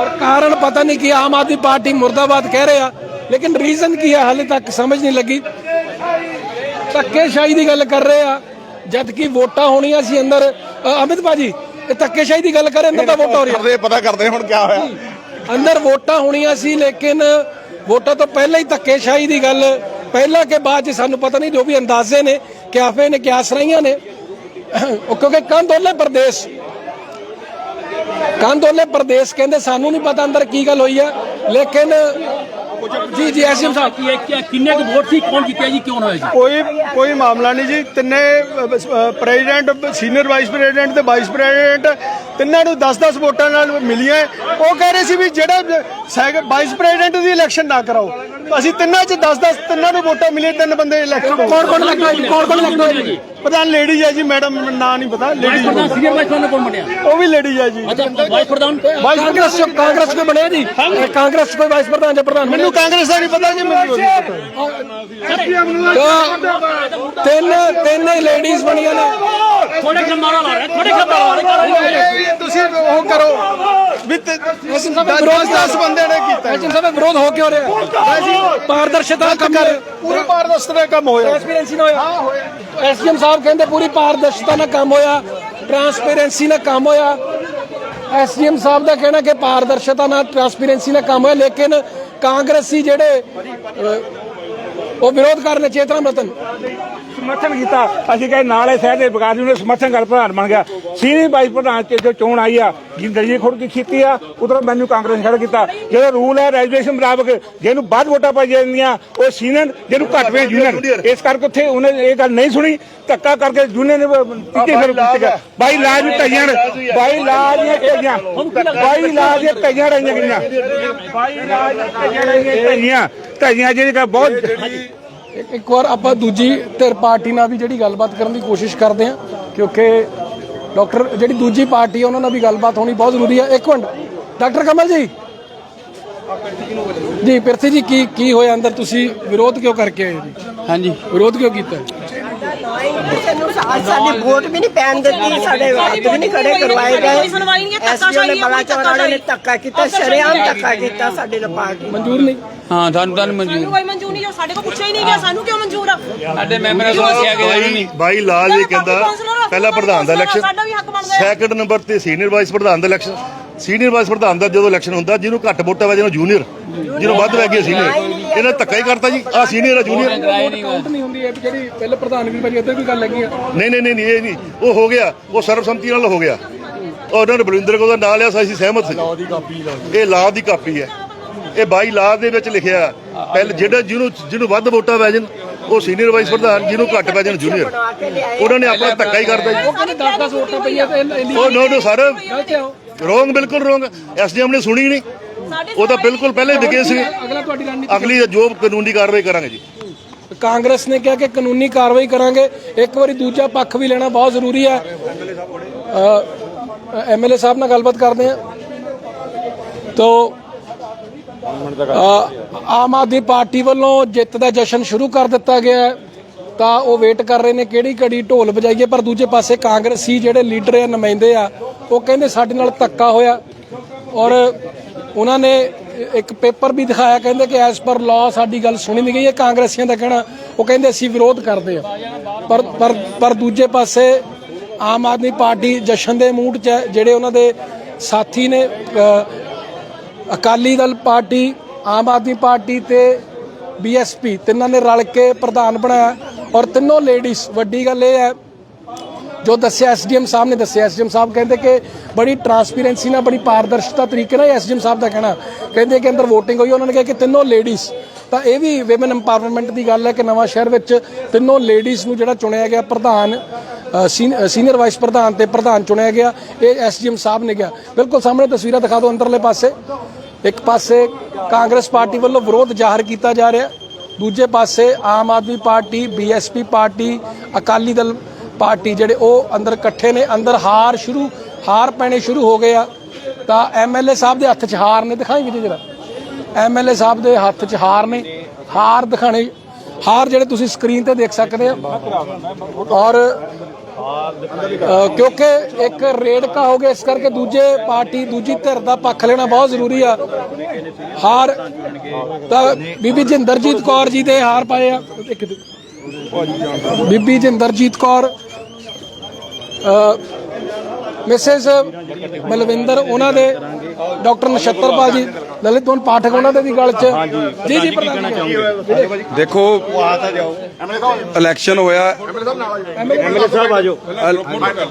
ਔਰ ਕਾਰਨ ਪਤਾ ਨਹੀਂ ਕੀ ਆਮ ਆਦਮੀ ਪਾਰਟੀ ਮੁਰਦਾਬਾਦ ਕਹਿ ਰਹੇ ਆ ਲੇਕਿਨ ਰੀਜ਼ਨ ਕੀ ਹੈ ਹਾਲੇ ਤੱਕ ਸਮਝ ਨਹੀਂ ਲੱਗੀ। ਧੱਕੇਸ਼ਾਹੀ ਦੀ ਗੱਲ ਕਰ ਰਹੇ ਆ ਜਦ ਕਿ ਵੋਟਾਂ ਹੋਣੀਆਂ ਸੀ ਅੰਦਰ। ਅ, ਅਮਿਤ ਭਾਜੀ ਇਹ ਧੱਕੇਸ਼ਾਹੀ ਦੀ ਗੱਲ ਕਰੇ ਅੰਦਰ ਤਾਂ ਵੋਟਾਂ ਹੋ ਰਹੀਆਂ। ਕਰਦੇ ਪਤਾ ਕਰਦੇ ਹੁਣ ਕੀ ਹੋਇਆ। ਅੰਦਰ ਵੋਟਾਂ ਹੋਣੀਆਂ ਸੀ ਲੇਕਿਨ ਵੋਟਾਂ ਤੋਂ ਪਹਿਲਾਂ ਹੀ ਧੱਕੇਸ਼ਾਹੀ ਦੀ ਗੱਲ ਪਹਿਲਾਂ ਕਿ ਬਾਅਦ ਚ ਸਾਨੂੰ ਪਤਾ ਨਹੀਂ ਜੋ ਵੀ ਅੰਦਾਜ਼ੇ ਨੇ ਕਿਆਫੇ ਨੇ ਕਿਆਸ ਰਹੀਆਂ ਨੇ। ਉਹ ਕਿਉਂਕਿ ਕੰਦੋਲੇ ਪ੍ਰਦੇਸ਼। ਕੰਦੋਲੇ ਪ੍ਰਦੇਸ਼ ਕਹਿੰਦੇ ਸਾਨੂੰ ਨਹੀਂ ਪਤਾ ਅੰਦਰ ਕੀ ਗੱਲ ਹੋਈ ਆ ਲੇਕਿਨ ਜੀ ਜੀ ਐਸਐਮ ਸਾਹਿਬ। ਕੀ ਹੈ ਕਿੰਨੇ ਕੁ ਵੋਟ ਸੀ ਕੌਣ ਜਿੱਤਿਆ ਜੀ ਕਿਉਂ ਨਾ ਹੋਇਆ ਜੀ? ਕੋਈ ਕੋਈ ਮਾਮਲਾ ਨਹੀਂ ਜੀ ਤਿੰਨੇ ਪ੍ਰੈਜ਼ੀਡੈਂਟ ਸੀਨੀਅਰ ਵਾਈਸ ਪ੍ਰੈਜ਼ੀਡੈਂਟ ਤੇ ਵਾਈਸ ਪ੍ਰੈਜ਼ੀਡੈਂਟ ਤਿੰਨਾਂ ਨੂੰ 10-10 ਵੋਟਾਂ ਨਾਲ ਮਿਲੀਆਂ। ਉਹ ਕਹਿ ਰਹੇ ਸੀ ਵੀ ਜਿਹੜਾ ਵਾਈਸ ਪ੍ਰੈਜ਼ੀਡੈਂਟ ਦੀ ਇਲੈਕਸ਼ਨ ਨਾ ਕਰਾਓ। ਅਸੀਂ ਤਿੰਨਾਂ ਚ 10-10 ਤਿੰਨਾਂ ਨੂੰ ਵੋਟਾਂ ਮਿਲੇ ਤਿੰਨ ਬੰਦੇ ਇਲੈਕਸ਼ਨ ਕੌਣ ਕੌਣ ਲੱਗਦਾ ਜੀ? ਕੌਣ ਕੌਣ ਲੱਗਦਾ ਜੀ? ਪਤਾ ਲੇਡੀ ਹੈ ਜੀ ਮੈਡਮ ਨਾਂ ਨਹੀਂ ਪਤਾ ਵਾਈਸ ਲੇਡੀ ਪ੍ਰਧਾਨ ਸੀਨੀਅਰ ਵਾਈਸ ਪ੍ਰਧਾਨ ਕੌਣ ਬਣਿਆ ਉਹ ਵੀ ਲੇਡੀ ਹੈ ਜੀ। ਅੱਛਾ ਵਾਈਸ ਪ੍ਰਧਾਨ ਕਾਂਗਰਸ ਚੋਂ ਕਾਂਗਰਸ ਕੋਈ ਬਣਿਆ ਜੀ? ਕਾਂਗਰਸ ਕੋਈ ਵਾਈਸ ਪ੍ਰਧਾਨ ਜਾਂ ਪ੍ਰਧਾਨ ਮੈਨੂੰ ਕਾਂਗਰਸ ਦਾ ਨਹੀਂ ਪਤਾ ਜੀ ਮੈਨੂੰ ਤਿੰਨ ਤਿੰਨ ਹੀ ਲੇਡੀਜ਼ ਬਣੀਆਂ ਨੇ। ਥੋੜੇ ਖੰਮਾਰਾ ਲਾ ਰਿਹਾ ਥੋੜੇ ਖੰਮਾਰਾ ਲਾ ਰਿਹਾ ਤੁਸੀਂ ਉਹ ਕਰੋ। ਵੀ 10 ਬੰਦੇ ਨੇ ਕੀਤਾ ਇਹ ਵਿਰੋਧ ਹੋ ਕਿਉਂ ਰਿਹਾ? ਪਾਰਦਰਸ਼ਤਾ ਕੰਮ ਕਰ ਪੂਰੀ ਪਾਰਦਰਸ਼ਤਾ ਦਾ ਕੰਮ ਹੋਇਆ। ਟ੍ਰਾਂਸਪੇਰੈਂਸੀ ਨਾਲ ਹੋਇਆ। ਐਸਡੀਐਮ ਸਾਹਿਬ ਕਹਿੰਦੇ ਪੂਰੀ ਪਾਰਦਰਸ਼ਤਾ ਨਾਲ ਕੰਮ ਹੋਇਆ ਟ੍ਰਾਂਸਪੇਰੈਂਸੀ ਨਾਲ ਕੰਮ ਹੋਇਆ। ਐਸਡੀਐਮ ਸਾਹਿਬ ਦਾ ਕਹਿਣਾ ਕਿ ਪਾਰਦਰਸ਼ਤਾ ਨਾਲ ਟ੍ਰਾਂਸਪੇਰੈਂਸੀ ਨਾਲ ਕੰਮ ਹੋਇਆ ਲੇਕਿਨ ਕਾਂਗਰਸੀ ਜਿਹੜੇ ਉਹ ਵਿਰੋਧ ਕਰ ਰਹੇ ਨੇ ਚੇਤਨਾ ਰਤਨ ਸਮਰਥਨ ਕੀਤਾ। ਅਸੀਂ ਕਹੇ ਨਾਲੇ ਸ਼ਹਿਰ ਦੇ ਵਿਕਾਸ ਨੂੰ ਸਮਰਥਨ ਕਰ ਪ੍ਰਧਾਨ ਬਣ ਗਿਆ। ਸੀਨੀ ਵਾਈਸ ਪ੍ਰਧਾਨ ਤੇ ਜੋ ਚੋਣ ਆਈ ਆ ਜਿੰਦਰੀ ਖੁਦ ਦੀ ਕੀਤੀ ਆ ਉਧਰ ਮੈਨੂੰ ਕਾਂਗਰਸ ਨੇ ਖੜਾ ਕੀਤਾ। ਜਿਹੜਾ ਰੂਲ ਹੈ ਰੈਜੂਏਸ਼ਨ ਮੁਤਾਬਕ ਜਿਹਨੂੰ ਵੱਧ ਵੋਟਾਂ ਪਾਈ ਜਾਂਦੀਆਂ ਉਹ ਸੀਨੀਅਰ ਜਿਹਨੂੰ ਘੱਟ ਵੇ ਜੂਨੀਅਰ ਇਸ ਕਰਕੇ ਉੱਥੇ ਉਹਨੇ ਇਹ ਗੱਲ ਨਹੀਂ ਸੁਣੀ। ਧੱਕਾ ਕਰਕੇ ਜੂਨੀਅਰ ਨੇ ਤੀਜੇ ਫਿਰ ਬਾਈ ਲਾਜ ਨੇ ਬਾਈ ਲਾਜ ਦੀਆਂ ਟਈਆਂ ਬਾਈ ਲਾਜ ਦੀਆਂ ਟਈਆਂ ਰਹੀਆਂ ਗਈਆਂ ਬਾਈ ਲਾਜ ਟਈਆਂ ਰਹੀਆਂ ਟਈਆਂ ਜਿਹੜੀਆਂ ਬਹੁਤ ਇੱਕ- ਇੱਕ ਵਾਰ ਆਪਾਂ ਦੂਜੀ ਧਿਰ ਪਾਰਟੀ ਨਾਲ ਵੀ ਜਿਹੜੀ ਗੱਲਬਾਤ ਕਰਨ ਦੀ ਕੋਸ਼ਿਸ਼ ਕਰਦੇ ਹਾਂ ਕਿਉਂਕਿ ਡਾਕਟਰ ਜਿਹੜੀ ਦੂਜੀ ਪਾਰਟੀ ਉਹਨਾਂ ਨਾਲ ਵੀ ਗੱਲਬਾਤ ਹੋਣੀ ਬਹੁਤ ਜ਼ਰੂਰੀ ਹੈ ਇੱਕ ਮਿੰਟ ਡਾਕਟਰ ਕਮਲ ਜੀ। ਜੀ ਪਿਰਥੀ ਜੀ ਕੀ ਕੀ ਹੋਇਆ ਅੰਦਰ? ਤੁਸੀਂ ਵਿਰੋਧ ਕਿਉਂ ਕਰਕੇ ਆਏ ਜੀ? ਹਾਂਜੀ। ਵਿਰੋਧ ਕਿਉਂ ਕੀਤਾ? ਸਾਡੀ ਵੋਟ ਵੀ ਨਹੀਂ ਪੈਣ ਦਿੱਤੀ ਸਾਡੇ ਹੱਥ ਵੀ ਨਹੀਂ ਖੜੇ ਕਰਵਾਏ ਗਏ। ਸੁਣਵਾਈ ਨਹੀਂ ਐਸਪੀਓ ਨੇ। ਧੱਕਾ ਕੀਤਾ ਸ਼ਰੇਆਮ ਧੱਕਾ ਕੀਤਾ ਸਾਡੇ ਨਾਲ ਪਾਰਟੀ। ਮਨਜ਼ੂਰ ਨਹੀਂ? ਹਾਂ ਤੁਹਾਨੂੰ ਤੁਹਾਨੂੰ ਸਾਨੂੰ ਮਨਜ਼ੂਰ ਕੋਈ ਮਨਜ਼ੂਰ ਨਹੀਂ ਜੋ ਸਾਡੇ ਕੋਲ ਪੁੱਛਿਆ ਹੀ ਨਹੀਂ ਗਿਆ ਸਾਨੂੰ ਕਿਉਂ ਮਨਜ਼ੂਰ ਆ? ਸਾਡੇ ਮੈਂਬਰਾਂ ਤੋਂ ਆਖਿਆ ਗਿਆ ਨਹੀਂ। ਬਾਈ ਲਾਲ ਜੀ ਕਹਿੰਦਾ ਪਹਿਲਾ ਪ੍ਰਧਾਨ ਦਾ ਇਲੈਕਸ਼ਨ। ਸਾਡਾ ਵੀ ਹੱਕ ਬਣਦਾ ਹੈ। ਸੈਕੰਡ ਨੰਬਰ ਤੇ ਸੀਨੀਅਰ ਵਾਈਸ ਪ੍ਰਧਾਨ ਦਾ ਇਲੈਕਸ਼ਨ। ਸੀਨੀਅਰ ਵਾਈਸ ਪ੍ਰਧਾਨ ਦਾ ਜਦੋਂ ਇਲੈਕਸ਼ਨ ਹੁੰਦਾ ਜਿਹਨੂੰ ਘੱਟ ਵੋਟਾਂ ਵਾ ਜਿਹਨੂੰ ਜੂਨੀਅਰ ਜਿਹਨੂੰ ਵੱਧ ਵੈ ਗਿਆ ਸੀਨੀਅਰ ਇਹਨਾਂ ਧੱਕਾ ਹੀ ਕਰਤਾ ਜੀ। ਆ ਸੀਨੀਅਰ ਆ ਜੂਨੀਅਰ ਕਾਊਂਟ ਨਹੀਂ ਹੁੰਦੀ ਇਹ ਜਿਹੜੀ ਪਹਿਲੇ ਪ੍ਰਧਾਨ ਵੀ ਭਾਜੀ ਇੱਧਰ ਵੀ ਗੱਲ ਲੱਗੀ ਆ। ਨਹੀਂ ਨਹੀਂ ਨਹੀਂ ਨਹੀਂ, ਇਹ ਨਹੀਂ। ਉਹ ਹੋ ਗਿਆ। ਉਹ ਸਰਬਸੰਮਤੀ ਨਾਲ ਹੋ ਗਿਆ। ਉਹ ਉਹਨਾਂ ਨੇ ਬਲਵਿੰਦਰ ਕੋ ਦਾ ਨਾਂ ਲਿਆ ਸੀ ਅਸੀਂ ਸਹਿਮਤ ਸੀ। ਲਾਅ ਦੀ ਕਾਪੀ ਇਹ ਲਾਅ ਦੀ ਕਾਪੀ ਹੈ। ਇਹ ਬਾਈ ਲਾਅ ਦੇ ਵਿੱਚ ਲਿਖਿਆ ਪਹਿਲੇ ਜਿਹੜਾ ਜਿਹਨੂੰ ਜਿਹਨੂੰ ਵੱਧ ਵੋਟਾਂ ਵੈ ਜਾਣ ਉਹ ਸੀਨੀਅਰ ਵਾਈਸ ਪ੍ਰਧਾਨ ਜਿਹਨੂੰ ਘੱਟ ਵੈ ਜਾਣ ਜੂਨੀਅਰ ਉਹਨਾਂ ਨੇ ਆਪਣਾ ਧੱਕਾ ਹੀ ਕਰਤਾ ਜੀ। ਉਹ ਕਹਿੰਦੇ 10 10 ਵੋਟਾਂ ਪਈਆਂ ਤੇ ਇੰਨੀ ਉਹ ਨੋ ਨੋ ਸਰ ਰੋਂਗ ਬਿਲਕੁਲ ਰੋਂਗ ਐਸਡੀਐਮ ਨੇ ਸੁਣੀ ਨਹੀਂ। ਉਹ ਤਾਂ ਬਿਲਕੁਲ ਪਹਿਲੇ ਵਿਗੇ ਸੀ। ਅਗਲਾ ਤੁਹਾਡੀ ਰਣਨੀਤੀ ਅਗਲੀ ਜੋ ਕਾਨੂੰਨੀ ਕਾਰਵਾਈ ਕਰਾਂਗੇ ਜੀ। ਕਾਂਗਰਸ ਨੇ ਕਿਹਾ ਕਿ ਕਾਨੂੰਨੀ ਕਾਰਵਾਈ ਕਰਾਂਗੇ। ਇੱਕ ਵਾਰੀ ਦੂਜਾ ਪੱਖ ਵੀ ਲੈਣਾ ਬਹੁਤ ਜ਼ਰੂਰੀ ਹੈ। ਐਮਐਲਏ ਸਾਹਿਬ ਨਾਲ ਗੱਲਬਾਤ ਕਰਦੇ ਹਾਂ। ਤੋ ਆਮ ਆਦਮੀ ਪਾਰਟੀ ਵੱਲੋਂ ਜਿੱਤ ਦਾ ਜਸ਼ਨ ਸ਼ੁਰੂ ਕਰ ਦਿੱਤਾ ਗਿਆ ਹੈ। ਤਾਂ ਉਹ ਵੇਟ ਕਰ ਰਹੇ ਨੇ ਕਿਹੜੀ ਘੜੀ ਢੋਲ ਵਜਾਈਏ, ਪਰ ਦੂਜੇ ਪਾਸੇ ਕਾਂਗਰਸੀ ਜਿਹੜੇ ਲੀਡਰ ਆ, ਨੁਮਾਇੰਦੇ ਆ, ਉਹ ਕਹਿੰਦੇ ਸਾਡੇ ਨਾਲ ਧੱਕਾ ਹੋਇਆ। ਔਰ ਉਹਨਾਂ ਨੇ ਇੱਕ ਪੇਪਰ ਵੀ ਦਿਖਾਇਆ, ਕਹਿੰਦੇ ਕਿ ਐਸ ਪਰ ਲਾਅ ਸਾਡੀ ਗੱਲ ਸੁਣੀ ਨਹੀਂ ਗਈ, ਇਹ ਕਾਂਗਰਸੀਆਂ ਦਾ ਕਹਿਣਾ। ਉਹ ਕਹਿੰਦੇ ਅਸੀਂ ਵਿਰੋਧ ਕਰਦੇ ਆ। ਪਰ ਪਰ ਪਰ ਦੂਜੇ ਪਾਸੇ ਆਮ ਆਦਮੀ ਪਾਰਟੀ ਜਸ਼ਨ ਦੇ ਮੂਡ 'ਚ ਜਿਹੜੇ ਉਹਨਾਂ ਦੇ ਸਾਥੀ ਨੇ ਅਕਾਲੀ ਦਲ ਪਾਰਟੀ ਆਮ ਆਦਮੀ ਪਾਰਟੀ ਤੇ ਬੀਐਸਪੀ ਤਿੰਨਾਂ ਨੇ ਰਲ ਕੇ ਪ੍ਰਧਾਨ ਬਣਾਇਆ। ਔਰ ਤਿੰਨੋਂ ਲੇਡੀਜ਼ ਵੱਡੀ ਗੱਲ ਇਹ ਹੈ ਜੋ ਦੱਸਿਆ ਐਸਡੀਐਮ ਸਾਹਿਬ ਨੇ ਦੱਸਿਆ ਐਸਡੀਐਮ ਸਾਹਿਬ ਕਹਿੰਦੇ ਕਿ ਬੜੀ ਟਰਾਂਸਪੇਰੈਂਸੀ ਨਾਲ ਬੜੀ ਪਾਰਦਰਸ਼ਤਾ ਤਰੀਕੇ ਨਾਲ ਐਸਡੀਐਮ ਸਾਹਿਬ ਦਾ ਕਹਿਣਾ। ਕਹਿੰਦੇ ਕਿ ਅੰਦਰ VOTING ਹੋਈ ਉਹਨਾਂ ਨੇ ਕਿਹਾ ਕਿ ਤਿੰਨੋਂ ਲੇਡੀਜ਼ ਤਾਂ ਇਹ ਵੀ ਔਮਨ ਐਮਪਾਵਰਮੈਂਟ ਦੀ ਗੱਲ ਹੈ ਕਿ ਨਵਾਂ ਸ਼ਹਿਰ ਵਿੱਚ ਤਿੰਨੋਂ ਲੇਡੀਜ਼ ਨੂੰ ਜਿਹੜਾ ਚੁਣਿਆ ਗਿਆ ਪ੍ਰਧਾਨ ਅ, ਸੀਨੀਅਰ ਵਾਈਸ ਪ੍ਰਧਾਨ ਤੇ ਪ੍ਰਧਾਨ ਚੁਣਿਆ ਗਿਆ ਇਹ ਐਸਡੀਐਮ ਸਾਹਿਬ ਨੇ ਕਿਹਾ। ਬਿਲਕੁਲ ਸਾਹਮਣੇ ਤਸਵੀਰਾਂ ਦਿਖਾ ਦਿਓ ਅੰਦਰਲੇ ਪਾਸੇ। ਇੱਕ ਪਾਸੇ ਕਾਂਗਰਸ ਪਾਰਟੀ ਵੱਲੋਂ ਵਿਰੋਧ ਜ਼ਾਹਰ ਕੀਤਾ ਜਾ ਰਿਹਾ, ਦੂਜੇ ਪਾਸੇ Aam Aadmi party BSP party, Akali Dal party ਜਿਹੜੇ ਉਹ ਅੰਦਰ ਇਕੱਠੇ ਨੇ, ਅੰਦਰ ਹਾਰ ਸ਼ੁਰੂ, ਹਾਰ ਪੈਣੇ ਸ਼ੁਰੂ ਹੋ ਗਏ ਆ। ਤਾਂ ਐਮਐਲਏ ਸਾਹਿਬ ਦੇ ਹੱਥ 'ਚ ਹਾਰ ਨੇ, ਦਿਖਾਈ ਵੀ ਜਰਾ। ਐਮਐਲਏ ਸਾਹਿਬ ਦੇ ਹੱਥ 'ਚ ਹਾਰ ਨੇ, ਹਾਰ ਦਿਖਾਣੇ, ਹਾਰ ਜਿਹੜੇ ਤੁਸੀਂ ਸਕਰੀਨ ਤੇ ਦੇਖ ਸਕਦੇ ਹੋ ਔਰ ਕਿਉਂਕਿ ਇੱਕ ਰੇੜਕਾ ਹੋ ਇਸ ਕਰਕੇ ਦੂਜੇ ਪਾਰਟੀ, ਦੂਜੀ ਧਿਰ ਦਾ ਪੱਖ ਲੈਣਾ ਬਹੁਤ ਜ਼ਰੂਰੀ ਆ। ਹਾਰ ਤਾਂ ਬੀਬੀ ਜਿੰਦਰਜੀਤ ਕੌਰ ਜੀ ਦੇ ਹਾਰ ਪਾਏ ਆ। ਬੀਬੀ ਜਿੰਦਰਜੀਤ ਕੌਰ ਮਿਸਿਸ ਮਲਵਿੰਦਰ, ਉਹਨਾਂ ਦੇ ਡਾਕਟਰ ਨਛੱਤਰਪਾਲ ਜੀ ਲਲਿਤ ਮੋਹਨ ਪਾਠਕ ਉਹਨਾਂ ਦੇ ਵੀ ਗੱਲ 'ਚ। ਜੀ ਜੀ ਪ੍ਰਧਾਨ ਜੀ। ਦੇਖੋ ਇਲੈਕਸ਼ਨ ਹੋਇਆ। ਐਮਐਲਏ ਸਾਹਿਬ ਆਜੋ।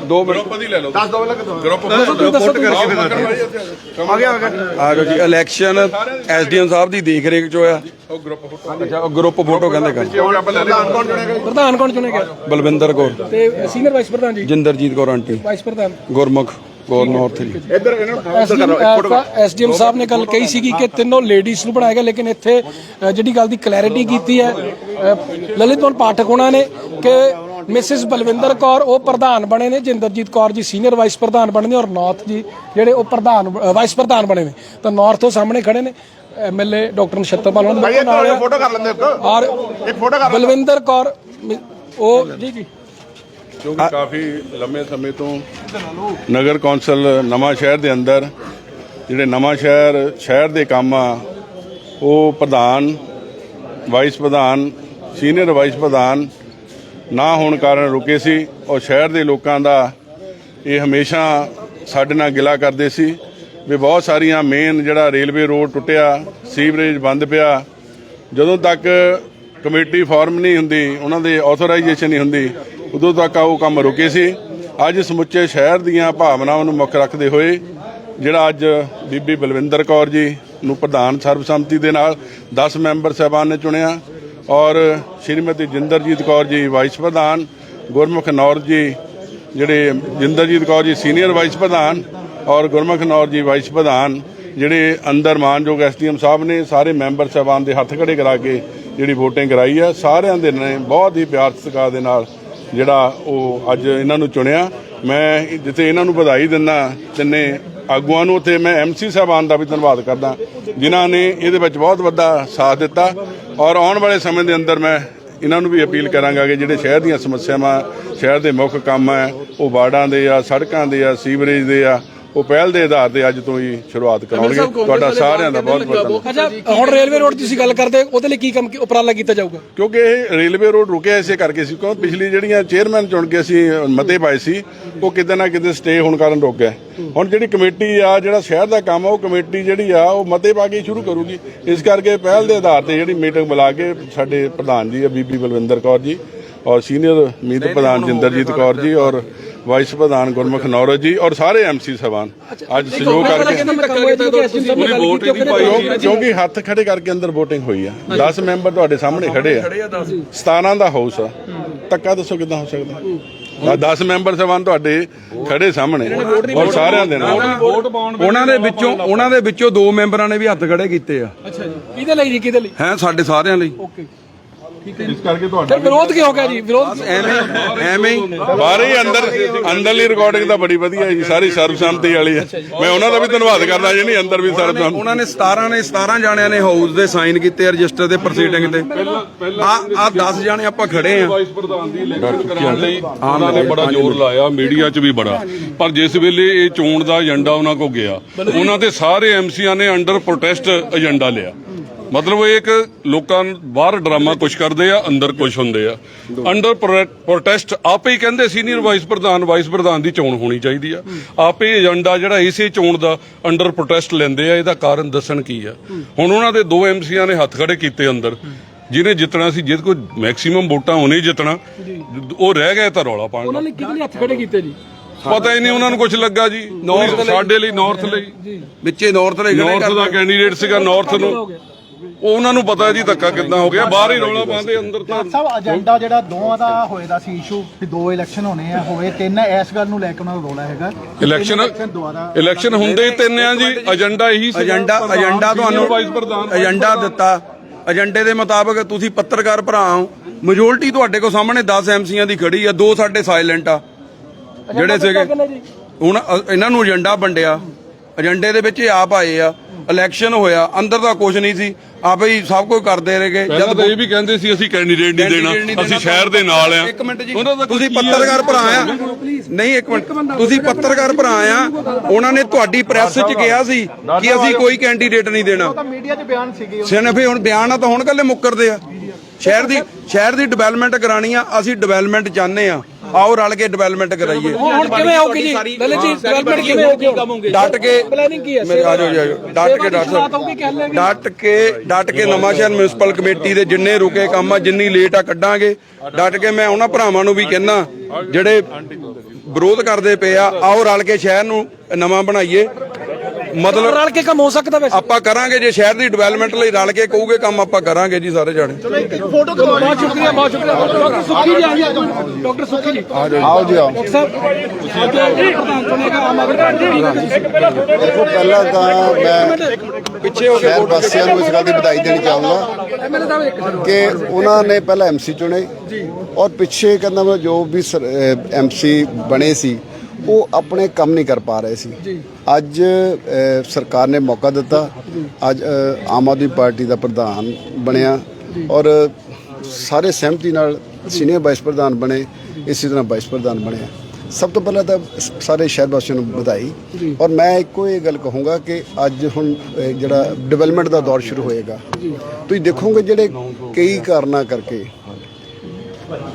ਦੋ ਮਿੰਟ। ਤੁਸੀਂ ਦੱਸੋ ਤੁਸੀਂ ਆਜੋ ਜੀ। ਇਲੈਕਸ਼ਨ ਐਸਡੀਐਮ ਸਾਹਿਬ ਦੀ ਦੇਖ ਰੇਖ ਚ ਹੋਇਆ। ਅੱਛਾ ਉਹ ਗਰੁੱਪ ਫੋਟੋ ਕਹਿੰਦੇ ਕਰ ਪ੍ਰਧਾਨ ਕੌਣ ਚੁਣੇ ਗਿਆ ਬਲਵਿੰਦਰ ਕੌਰ। ਤੇ ਸੀਨੀਅਰ ਵਾਈਸ ਪ੍ਰਧਾਨ ਜੀ? ਜਿੰਦਰਜੀਤ ਕੌਰ ਆਂਟੀ। ਵਾਈਸ ਪ੍ਰਧਾਨ। ਗੁਰਮੁਖ। ਕੌਰ ਨਾਰਥ ਜੀ ਐਸਡੀਐਮ ਸਾਹਿਬ ਨੇ ਗੱਲ ਕਹੀ ਸੀਗੀ ਕਿ ਤਿੰਨੋਂ ਲੇਡੀਜ਼ ਨੂੰ ਬਣਾਇਆ ਗਿਆ ਲੇਕਿਨ ਇੱਥੇ ਅ, ਜਿਹੜੀ ਗੱਲ ਦੀ ਕਲੈਰਿਟੀ ਕੀਤੀ ਹੈ ਅ, ਲਲਿਤ ਮੋਹਨ ਪਾਠਕ ਉਹਨਾਂ ਨੇ ਕਿ ਮਿਸਿਸ ਬਲਵਿੰਦਰ ਕੌਰ ਉਹ ਪ੍ਰਧਾਨ ਬਣੇ ਨੇ ਜਿੰਦਰਜੀਤ ਕੌਰ ਜੀ ਸੀਨੀਅਰ ਵਾਈਸ ਪ੍ਰਧਾਨ ਬਣੇ ਨੇ ਔਰ ਨਾਰਥ ਜੀ ਜਿਹੜੇ ਉਹ ਪ੍ਰਧਾਨ ਅ, ਵਾਈਸ ਪ੍ਰਧਾਨ ਬਣੇ ਨੇ। ਤਾਂ ਨਾਰਥ ਉਹ ਸਾਹਮਣੇ ਖੜੇ ਨੇ। ਐਮਐਲਏ ਡਾਕਟਰ ਨਛੱਤਰਪਾਲ ਉਹਨਾਂ ਦੇ ਬਿਲਕੁਲ ਨਾਲ ਆ। ਫੋਟੋ ਕਰ ਲੈਂਦੇ ਇੱਕ। ਔਰ ਇੱਕ ਫੋਟੋ ਕਰ ਬਲਵਿੰਦਰ ਕੌਰ ਮਿ- ਉਹ ਜੀ ਜੀ। ਕਿਉਂਕਿ ਕਾਫੀ ਲੰਮੇ ਸਮੇਂ ਤੋਂ ਨਗਰ ਕੌਂਸਲ ਨਵਾਂ ਸ਼ਹਿਰ ਦੇ ਅੰਦਰ ਜਿਹੜੇ ਨਵਾਂ ਸ਼ਹਿਰ ਸ਼ਹਿਰ ਦੇ ਕੰਮ ਆ, ਉਹ ਪ੍ਰਧਾਨ ਵਾਈਸ ਪ੍ਰਧਾਨ ਸੀਨੀਅਰ ਵਾਈਸ ਪ੍ਰਧਾਨ ਨਾ ਹੋਣ ਕਾਰਨ ਰੁਕੇ ਸੀ ਔਰ ਸ਼ਹਿਰ ਦੇ ਲੋਕਾਂ ਦਾ ਇਹ ਹਮੇਸ਼ਾ ਸਾਡੇ ਨਾਲ ਗਿਲਾ ਕਰਦੇ ਸੀ। ਵੀ ਬਹੁਤ ਸਾਰੀਆਂ ਮੇਨ ਜਿਹੜਾ ਰੇਲਵੇ ਰੋਡ ਟੁੱਟਿਆ, ਸੀਵਰੇਜ ਬੰਦ ਪਿਆ। ਜਦੋਂ ਤੱਕ ਕਮੇਟੀ ਫਾਰਮ ਨਹੀਂ ਹੁੰਦੀ, ਉਹਨਾਂ ਦੇ ਆਥੋਰਾਈਜੇਸ਼ਨ ਨਹੀਂ ਹੁੰਦੀ ਉਦੋਂ ਤੱਕ ਉਹ ਕੰਮ ਰੁਕੇ ਸੀ। ਅੱਜ ਸਮੁੱਚੇ ਸ਼ਹਿਰ ਦੀਆਂ ਭਾਵਨਾਵਾਂ ਨੂੰ ਮੁੱਖ ਰੱਖਦੇ ਹੋਏ, ਜਿਹੜਾ ਅੱਜ ਬੀਬੀ ਬਲਵਿੰਦਰ ਕੌਰ ਜੀ ਨੂੰ ਪ੍ਰਧਾਨ ਸਰਬਸੰਮਤੀ ਦੇ ਨਾਲ 10 ਮੈਂਬਰ ਸਾਹਿਬਾਨ ਨੇ ਚੁਣਿਆ ਔਰ ਸ਼੍ਰੀਮਤੀ ਜਿੰਦਰਜੀਤ ਕੌਰ ਜੀ ਵਾਈਸ ਪ੍ਰਧਾਨ, ਗੁਰਮੁਖ ਨੌਰ ਜੀ ਜਿਹੜੇ ਜਿੰਦਰਜੀਤ ਕੌਰ ਜੀ ਸੀਨੀਅਰ ਵਾਈਸ ਪ੍ਰਧਾਨ ਔਰ ਗੁਰਮੁਖ ਨੌਰ ਜੀ ਵਾਈਸ ਪ੍ਰਧਾਨ ਜਿਹੜੇ ਅੰਦਰ ਮਾਨਯੋਗ ਐਸਡੀਐਮ ਸਾਹਿਬ ਨੇ, ਸਾਰੇ ਮੈਂਬਰ ਸਾਹਿਬਾਨ ਦੇ ਹੱਥ ਖੜੇ ਕਰਾ ਕੇ ਜਿਹੜੀ VOTING ਕਰਾਈ ਹੈ, ਸਾਰਿਆਂ ਦੇ ਨੇ ਬਹੁਤ ਹੀ ਪਿਆਰ ਸਤਿਕਾਰ ਦੇ ਨਾਲ ਜਿਹੜਾ ਉਹ ਅੱਜ ਇਹਨਾਂ ਨੂੰ ਚੁਣਿਆ, ਮੈਂ ਜਿੱਥੇ ਇਹਨਾਂ ਨੂੰ ਵਧਾਈ ਦਿੰਦਾ, ਤਿੰਨੇ ਆਗੂਆਂ ਨੂੰ ਤੇ ਮੈਂ ਐਮਸੀ ਸਾਹਿਬਾਨ ਦਾ ਵੀ ਧੰਨਵਾਦ ਕਰਦਾ, ਜਿਨ੍ਹਾਂ ਨੇ ਇਹਦੇ ਵਿੱਚ ਬਹੁਤ ਵੱਡਾ ਸਾਥ ਦਿੱਤਾ ਔਰ ਆਉਣ ਵਾਲੇ ਸਮੇਂ ਦੇ ਅੰਦਰ ਮੈਂ ਇਹਨਾਂ ਨੂੰ ਵੀ ਅਪੀਲ ਕਰਾਂਗਾ ਕਿ ਜਿਹੜੇ ਸ਼ਹਿਰ ਦੀਆਂ ਸਮੱਸਿਆਵਾਂ, ਸ਼ਹਿਰ ਦੇ ਮੁੱਖ ਕੰਮ ਹੈ, ਉਹ ਵਾਰਡਾਂ ਦੇ ਆ, ਸੜਕਾਂ ਦੇ ਆ, ਸੀਵਰੇਜ ਦੇ ਆ ਉਹ ਪਹਿਲ ਦੇ ਆਧਾਰ ਤੇ ਅੱਜ ਤੋਂ ਹੀ ਸ਼ੁਰੂਆਤ ਕਰਾਉਣਗੇ। ਤੁਹਾਡਾ ਸਾਰਿਆਂ ਦਾ ਬਹੁਤ ਬਹੁਤ ਧੰਨਵਾਦ। ਅੱਛਾ ਹੁਣ ਰੇਲਵੇ ਰੋਡ ਦੀ ਤੁਸੀਂ ਗੱਲ ਕਰਦੇ ਉਹਦੇ ਲਈ ਕੀ ਕੰਮ ਉਪਰਾਲਾ ਕੀਤਾ ਜਾਊਗਾ? ਕਿਉਂਕਿ ਇਹ ਰੇਲਵੇ ਰੋਡ ਰੁਕਿਆ ਇਸੇ ਕਰਕੇ ਸੀ ਕਿਉਂ ਪਿਛਲੀ ਜਿਹੜੀਆਂ ਚੇਅਰਮੈਨ ਚੁਣ ਕੇ ਅਸੀਂ ਮਤੇ ਪਾਏ ਸੀ ਉਹ ਕਿਤੇ ਨਾ ਕਿਤੇ ਸਟੇ ਹੋਣ ਕਾਰਨ ਰੁਕ ਗਿਆ ਹੁਣ ਜਿਹੜੀ ਕਮੇਟੀ ਆ ਜਿਹੜਾ ਸ਼ਹਿਰ ਦਾ ਕੰਮ ਆ ਉਹ ਕਮੇਟੀ ਜਿਹੜੀ ਆ ਉਹ ਮਤੇ ਪਾ ਕੇ ਸ਼ੁਰੂ ਕਰੂਗੀ। ਇਸ ਕਰਕੇ ਪਹਿਲ ਦੇ ਆਧਾਰ ਤੇ ਜਿਹੜੀ ਮੀਟਿੰਗ ਬੁਲਾ ਕੇ ਸਾਡੇ ਪ੍ਰਧਾਨ ਜੀ ਆ ਬੀਬੀ ਬਲਵਿੰਦਰ ਕੌਰ ਜੀ ਔਰ ਸੀਨੀਅਰ ਮੀਤ ਪ੍ਰਧਾਨ ਜਿੰਦਰਜੀਤ ਕੌਰ ਜੀ ਔਰ ਵਾਈਸ ਪ੍ਰਧਾਨ ਗੁਰਮੁਖ ਨੌਰਜ ਜੀ ਔਰ ਸਾਰੇ ਐਮਸੀ ਸਾਹਿਬਾਨ ਅੱਜ ਸਹਿਯੋਗ ਕਰਕੇ ਕਿਉਂ- ਕਿਉਂਕਿ ਹੱਥ ਖੜੇ ਕਰਕੇ ਅੰਦਰ VOTING ਹੋਈ ਆ। 10 ਮੈਂਬਰ ਤੁਹਾਡੇ ਸਾਹਮਣੇ ਖੜੇ ਆ। 17 ਦਾ ਹਾਊਸ ਆ। ਧੱਕਾ ਦੱਸੋ ਕਿਦਾਂ ਹੋ ਸਕਦਾ? ਆ 10 ਮੈਂਬਰ ਸਵਾਨ ਤੁਹਾਡੇ ਖੜੇ ਸਾਹਮਣੇ। ਔਰ ਸਾਰਿਆਂ ਦੇ ਨਾਲ। ਉਹਨਾਂ ਦੇ ਵਿੱਚੋਂ ਉਹਨਾਂ ਦੇ ਵਿੱਚੋਂ ਦੋ ਮੈਂਬਰਾਂ ਨੇ ਵੀ ਹੱਥ ਖੜੇ ਕੀਤੇ ਆ। ਅੱਛਾ ਜੀ। ਕਿਹਦੇ ਲਈ ਜੀ? ਕਿਹਦੇ ਲਈ? ਹੈ ਸਾਡੇ ਸਾਰਿਆਂ ਲਈ। ਓਕੇ। ਇਸ ਕਰਕੇ ਤੁਹਾਡਾ ਫਿਰ ਵਿਰੋਧ ਕੀ ਹੋ ਗਿਆ ਜੀ ਵਿਰੋਧ ਐਵੇਂ ਐਵੇਂ ਹੀ ਬਾਹਰ ਹੀ ਅੰਦਰ ਅੰਦਰਲੀ ਰਿਕਾਰਡਿੰਗ ਤਾਂ ਬੜੀ ਵਧੀਆ ਜੀ ਸਾਰੀ ਸਰਬਸੰਮਤੀ ਵਾਲੀ ਹੈ ਮੈਂ ਉਹਨਾਂ ਦਾ ਵੀ ਧੰਨਵਾਦ ਕਰਦਾ ਜੀ ਨਹੀਂ ਅੰਦਰ ਵੀ ਸਰਬਸੰਮਤੀ ਉਹਨਾਂ ਨੇ 17 ਨੇ 17 ਜਾਣਿਆਂ ਨੇ ਹਾਊਸ ਦੇ ਸਾਈਨ ਕੀਤੇ ਰਜਿਸਟਰ ਦੇ ਪ੍ਰੋਸੀਡਿੰਗ ਤੇ। ਆ ਆ 10 ਜਾਣੇ ਆਪਾਂ ਖੜੇ ਆ ਵਾਈਸ ਪ੍ਰਧਾਨ ਦੀ ਇਲੈਕਸ਼ਨ ਕਰਾਉਣ ਲਈ ਉਹਨਾਂ ਨੇ ਬੜਾ ਜ਼ੋਰ ਲਾਇਆ ਮੀਡੀਆ 'ਚ ਵੀ ਬੜਾ। ਪਰ ਜਿਸ ਵੇਲੇ ਇਹ ਚੋਣ ਦਾ ਏਜੰਡਾ ਉਹਨਾਂ ਕੋ ਗਿਆ ਉਹਨਾਂ ਦੇ ਸਾਰੇ ਐਮਸੀਆਂ ਨੇ ਅੰਡਰ ਪ੍ਰੋਟੈਸਟ ਏਜੰਡਾ ਲਿਆ। ਮਤਲਬ ਇਹ ਇੱਕ ਲੋਕਾਂ ਨੂੰ ਬਾਹਰ ਡਰਾਮਾ ਕੁਛ ਕਰਦੇ ਆ ਅੰਦਰ ਕੁਛ ਹੁੰਦੇ ਆ। ਅੰਡਰ ਪ੍ਰੋਟੈਸਟ ਆਪੇ ਹੀ ਕਹਿੰਦੇ ਸੀਨੀਅਰ ਵਾਈਸ ਪ੍ਰਧਾਨ ਵਾਈਸ ਪ੍ਰਧਾਨ ਦੀ ਚੋਣ ਹੋਣੀ ਚਾਹੀਦੀ ਆ। ਆਪੇ ਏਜੰਡਾ ਜਿਹੜਾ ਇਸੇ ਚੋਣ ਦਾ ਅੰਡਰ ਪ੍ਰੋਟੈਸਟ ਲੈਂਦੇ ਆ ਇਹਦਾ ਕਾਰਨ ਦੱਸਣ ਕੀ ਆ। ਹੁਣ ਉਹਨਾਂ ਦੇ ਦੋ ਐਮਸੀਆਂ ਨੇ ਹੱਥ ਖੜੇ ਕੀਤੇ ਅੰਦਰ। ਜਿਹਨੇ ਜਿੱਤਣਾ ਸੀ ਜਿਹਦੇ ਕੋਲ ਮੈਕਸਿਮਮ ਵੋਟਾਂ ਉਹਨੇ ਜਿੱਤਣਾ। ਉਹ ਰਹਿ ਗਏ ਤਾਂ ਰੌਲਾ ਪਾਉਣ ਉਹਨਾਂ ਨੇ ਕਿਹਦੇ ਲਈ ਹੱਥ ਖੜੇ ਕੀਤੇ ਜੀ? ਪਤਾ ਹੀ ਨਹੀਂ ਉਹਨਾਂ ਨੂੰ ਕੁਝ ਲੱਗਾ ਜੀ। ਲਈ। ਸਾਡੇ ਲਈ ਨਾਰਥ ਲਈ। ਵਿੱਚੇ ਨਾਰਥ ਖੜੇ ਨਾਰਥ ਦਾ ਕੈਂਡੀਡੇਟ ਸੀਗਾ ਨਾਰਥ ਨੂੰ। ਉਹਨਾਂ ਨੂੰ ਪਤਾ ਜੀ ਧੱਕਾ ਕਿੱਦਾਂ ਹੋ ਗਿਆ ਬਾਹਰ ਹੀ ਰੌਲਾ ਪਾਉਂਦੇ ਅੰਦਰ ਤਾਂ ਸਭ ਏਜੰਡਾ ਜਿਹੜਾ ਦੋਵਾਂ ਦਾ ਹੋਏਦਾ ਸੀ ਇਸ਼ੂ ਕਿ ਦੋ ਇਲੈਕਸ਼ਨ ਹੋਣੇ ਆ ਹੋਏ ਤਿੰਨ ਇਸ ਗੱਲ ਨੂੰ ਲੈ ਕੇ ਉਹਨਾਂ ਦਾ ਰੋਲਾ ਹੈਗਾ। ਇਲੈਕਸ਼ਨ ਇਲੈਕਸ਼ਨ ਹੁੰਦੇ ਹੀ ਤਿੰਨ ਆ ਜੀ ਏਜੰਡਾ ਇਹੀ ਸੀ ਏਜੰਡਾ ਏਜੰਡਾ ਤੁਹਾਨੂੰ ਵਾਈਸ ਪ੍ਰਧਾਨ ਏਜੰਡਾ ਦਿੱਤਾ। ਏਜੰਡੇ ਦੇ ਮੁਤਾਬਕ ਤੁਸੀਂ ਪੱਤਰਕਾਰ ਭਰਾ ਹੋ। ਮੈਜੋਰਟੀ ਤੁਹਾਡੇ ਕੋਲ ਸਾਹਮਣੇ 10 ਐਮਸੀਆਂ ਦੀ ਖੜੀ ਆ ਦੋ ਸਾਡੇ ਸਾਇਲੈਂਟ ਆ। ਜਿਹੜੇ ਸੀਗੇ ਹੁਣ ਇਹਨਾਂ ਨੂੰ ਏਜੰਡਾ ਵੰਡਿਆ। ਏਜੰਡੇ ਦੇ ਵਿੱਚ ਆਪ ਆਏ ਆ। ਇਲੈਕਸ਼ਨ ਹੋਇਆ ਅੰਦਰ ਤਾਂ ਕੁਝ ਨਹੀਂ ਸੀ। ਆਪੇ ਹੀ ਸਭ ਕੁਝ ਕਰਦੇ ਰਹੇਗੇ। ਪਹਿਲਾਂ ਤਾਂ ਇਹ ਵੀ ਕਹਿੰਦੇ ਸੀ ਅਸੀਂ ਕੈਂਡੀਡੇਟ ਨਹੀਂ ਦੇਣਾ। ਅਸੀਂ। ਸ਼ਹਿਰ ਦੇ ਨਾਲ ਆ। ਦਾ ਤੁਸੀਂ? ਪੱਤਰਕਾਰ ਭਰਾ ਆ। ਨਹੀਂ ਇੱਕ ਮਿੰਟ। ਤੁਸੀਂ ਪੱਤਰਕਾਰ ਭਰਾ ਆ। ਉਹਨਾਂ ਨੇ ਤੁਹਾਡੀ ਪ੍ਰੈਸ 'ਚ ਕਿਹਾ ਸੀ ਕਿ ਅਸੀਂ ਕੋਈ ਕੈਂਡੀਡੇਟ ਨਹੀਂ ਦੇਣਾ। ਤਾਂ ਮੀਡੀਆ 'ਚ ਬਿਆਨ ਸੀਗੇ। ਸਿਆਣੇ ਹੁਣ ਬਿਆਨ ਆ ਤਾਂ ਹੁਣ ਕੱਲੇ ਮੁੱਕਰਦੇ ਆ। ਸ਼ਹਿਰ ਦੀ ਸ਼ਹਿਰ ਦੀ ਡਿਵੈਲਪਮੈਂਟ ਕਰਾਣੀ ਆ ਅਸੀਂ ਡਿਵੈਲਪਮੈਂਟ ਚਾਹੁੰਦੇ ਆ। ਆਓ ਰਲ ਕੇ ਡਿਵੈਲਪਮੈਂਟ ਕਰਾਈਏ। ਹੁਣ ਕਿਵੇਂ ਹੋਊਗੀ ਜੀ? ਲਲਿਤ ਜੀ ਡਿਵੈਲਪਮੈਂਟ ਕਿਵੇਂ ਹੋਊਗੀ। ਡਟ ਕੇ ਪਲੈਨਿੰਗ ਕੀ ਹੈ? ਮੇਰੇ ਆ ਜਾਓ ਜੀ, ਆ ਜਾਓ। ਡਟ ਕੇ ਡਾਕਟਰ ਸਾਹਿਬ ਡਟ ਕੇ ਡਟ ਕੇ ਨਵਾਂ ਸ਼ਹਿਰ ਮਿਊਨਿਸਪਲ ਕਮੇਟੀ ਦੇ ਜਿੰਨੇ ਰੁਕੇ ਕੰਮ ਆ ਜਿੰਨੀ ਲੇਟ ਆ ਕੱਢਾਂਗੇ। ਡਟ ਕੇ ਮੈਂ ਉਹਨਾਂ ਭਰਾਵਾਂ ਨੂੰ ਵੀ ਕਹਿਣਾ ਜਿਹੜੇ ਵਿਰੋਧ ਕਰਦੇ ਪਏ ਆ ਆਓ ਰਲ ਕੇ ਸ਼ਹਿਰ ਨੂੰ ਨਵਾਂ ਬਣਾਈਏ। ਮਤਲਬ ਰਲ ਕੇ ਕੰਮ ਹੋ ਸਕਦਾ ਵੈਸੇ। ਆਪਾਂ ਕਰਾਂਗੇ ਜੇ ਸ਼ਹਿਰ ਦੀ ਡਿਵੈਲਪਮੈਂਟ ਲਈ ਰਲ ਕੇ ਕਹੂਗੇ ਕੰਮ ਆਪਾਂ ਕਰਾਂਗੇ ਜੀ ਸਾਰੇ ਜਾਣੇ। ਫੋਟੋ ਕਰਵਾ ਬਹੁਤ ਸ਼ੁਕਰੀਆ ਬਹੁਤ ਸ਼ੁਕਰੀਆ। ਡਾਕਟਰ ਸੁੱਖੀ ਜੀ ਆइए ਡਾਕਟਰ ਸੁੱਖੀ ਜੀ। ਆਓ ਜੀ ਆਓ। ਡਾਕਟਰ ਸਾਹਿਬ ਪ੍ਰਧਾਨ ਚੁਣੇਗਾ ਆਮ ਆਦਮੀ ਪਾਰਟੀ ਦੇਖੋ ਪਹਿਲਾਂ ਤਾਂ ਮੈਂ ਪਿੱਛੇ ਹੋ ਕੇ ਵਾਸੀਆਂ ਨੂੰ ਇਸ ਗੱਲ ਦੀ ਵਧਾਈ ਦੇਣੀ ਇੱਕ ਕਿ ਉਹਨਾਂ ਨੇ ਪਹਿਲਾਂ ਐਮਸੀ ਚੁਣੇ ਔਰ ਪਿੱਛੇ ਕਹਿੰਦਾ ਮੈਂ ਜੋ ਵੀ ਐਮਸੀ ਬਣੇ ਸੀ ਉਹ ਆਪਣੇ ਕੰਮ ਨਹੀਂ ਕਰ ਪਾ ਰਹੇ ਸੀ। ਅੱਜ ਸਰਕਾਰ ਨੇ ਮੌਕਾ ਦਿੱਤਾ। ਅੱਜ ਆਮ ਆਦਮੀ ਪਾਰਟੀ ਦਾ ਪ੍ਰਧਾਨ ਬਣਿਆ ਔਰ ਸਾਰੇ ਸਹਿਮਤੀ ਨਾਲ ਸੀਨੀਅਰ ਵਾਈਸ ਪ੍ਰਧਾਨ ਬਣੇ ਇਸੇ ਤਰ੍ਹਾਂ ਵਾਈਸ ਪ੍ਰਧਾਨ ਬਣਿਆ। ਸਭ ਤੋਂ ਪਹਿਲਾਂ ਤਾਂ ਸਾਰੇ ਸ਼ਹਿਰ ਵਾਸੀਆਂ ਨੂੰ ਵਧਾਈ ਔਰ ਮੈਂ ਇੱਕੋ ਇਹ ਗੱਲ ਕਹੂੰਗਾ ਕਿ ਅੱਜ ਹੁਣ ਜਿਹੜਾ ਡਿਵੈਲਪਮੈਂਟ ਦਾ ਦੌਰ ਸ਼ੁਰੂ ਹੋਏਗਾ। ਤੁਸੀਂ ਦੇਖੋਗੇ ਜਿਹੜੇ ਕਈ ਕਾਰਨਾਂ ਕਰਕੇ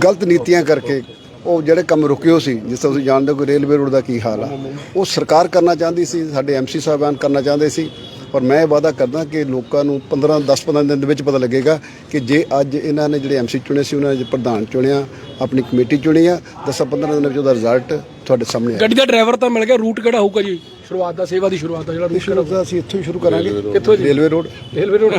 ਗਲਤ ਨੀਤੀਆਂ ਕਰਕੇ ਉਹ ਜਿਹੜੇ ਕੰਮ ਰੁਕੇ ਹੋ ਸੀ ਜਿਸ ਤਰ੍ਹਾਂ ਤੁਸੀਂ ਜਾਣਦੇ ਹੋ ਕਿ ਰੇਲਵੇ ਰੋਡ ਦਾ ਕੀ ਹਾਲ ਆ। ਉਹ ਸਰਕਾਰ ਕਰਨਾ ਚਾਹੁੰਦੀ ਸੀ ਸਾਡੇ ਐਮਸੀ ਸਾਹਿਬਾਨ ਕਰਨਾ ਚਾਹੁੰਦੇ ਸੀ। ਪਰ ਮੈਂ ਇਹ ਵਾਅਦਾ ਕਰਦਾ ਕਿ ਲੋਕਾਂ ਨੂੰ 15 10 15 ਦਿਨ ਦੇ ਵਿੱਚ ਪਤਾ ਲੱਗੇਗਾ ਕਿ ਜੇ ਅੱਜ ਇਹਨਾਂ ਨੇ ਜਿਹੜੇ ਐਮਸੀ ਚੁਣੇ ਸੀ ਉਹਨਾਂ ਨੇ ਪ੍ਰਧਾਨ ਚੁਣਿਆ ਆਪਣੀ ਕਮੇਟੀ ਚੁਣੀ ਆ 10 15 ਦਿਨਾਂ ਵਿੱਚ ਉਹਦਾ ਰਿਜ਼ਲਟ ਤੁਹਾਡੇ ਸਾਹਮਣੇ ਗੱਡੀ ਦਾ ਡਰਾਈਵਰ ਤਾਂ ਮਿਲ ਗਿਆ ਰੂਟ ਕਿਹੜਾ ਹੋਊਗਾ ਜੀ? ਸ਼ੁਰੂਆਤ ਦਾ ਸੇਵਾ ਦੀ ਸ਼ੁਰੂਆਤ ਦਾ ਜਿਹੜਾ ਰੂਟ ਸ਼ੁਰੂ ਦਾ ਅਸੀਂ ਇੱਥੋਂ ਹੀ ਸ਼ੁਰੂ ਕਰਾਂਗੇ। ਕਿੱਥੋਂ ਜੀ? Railway road. Railway road.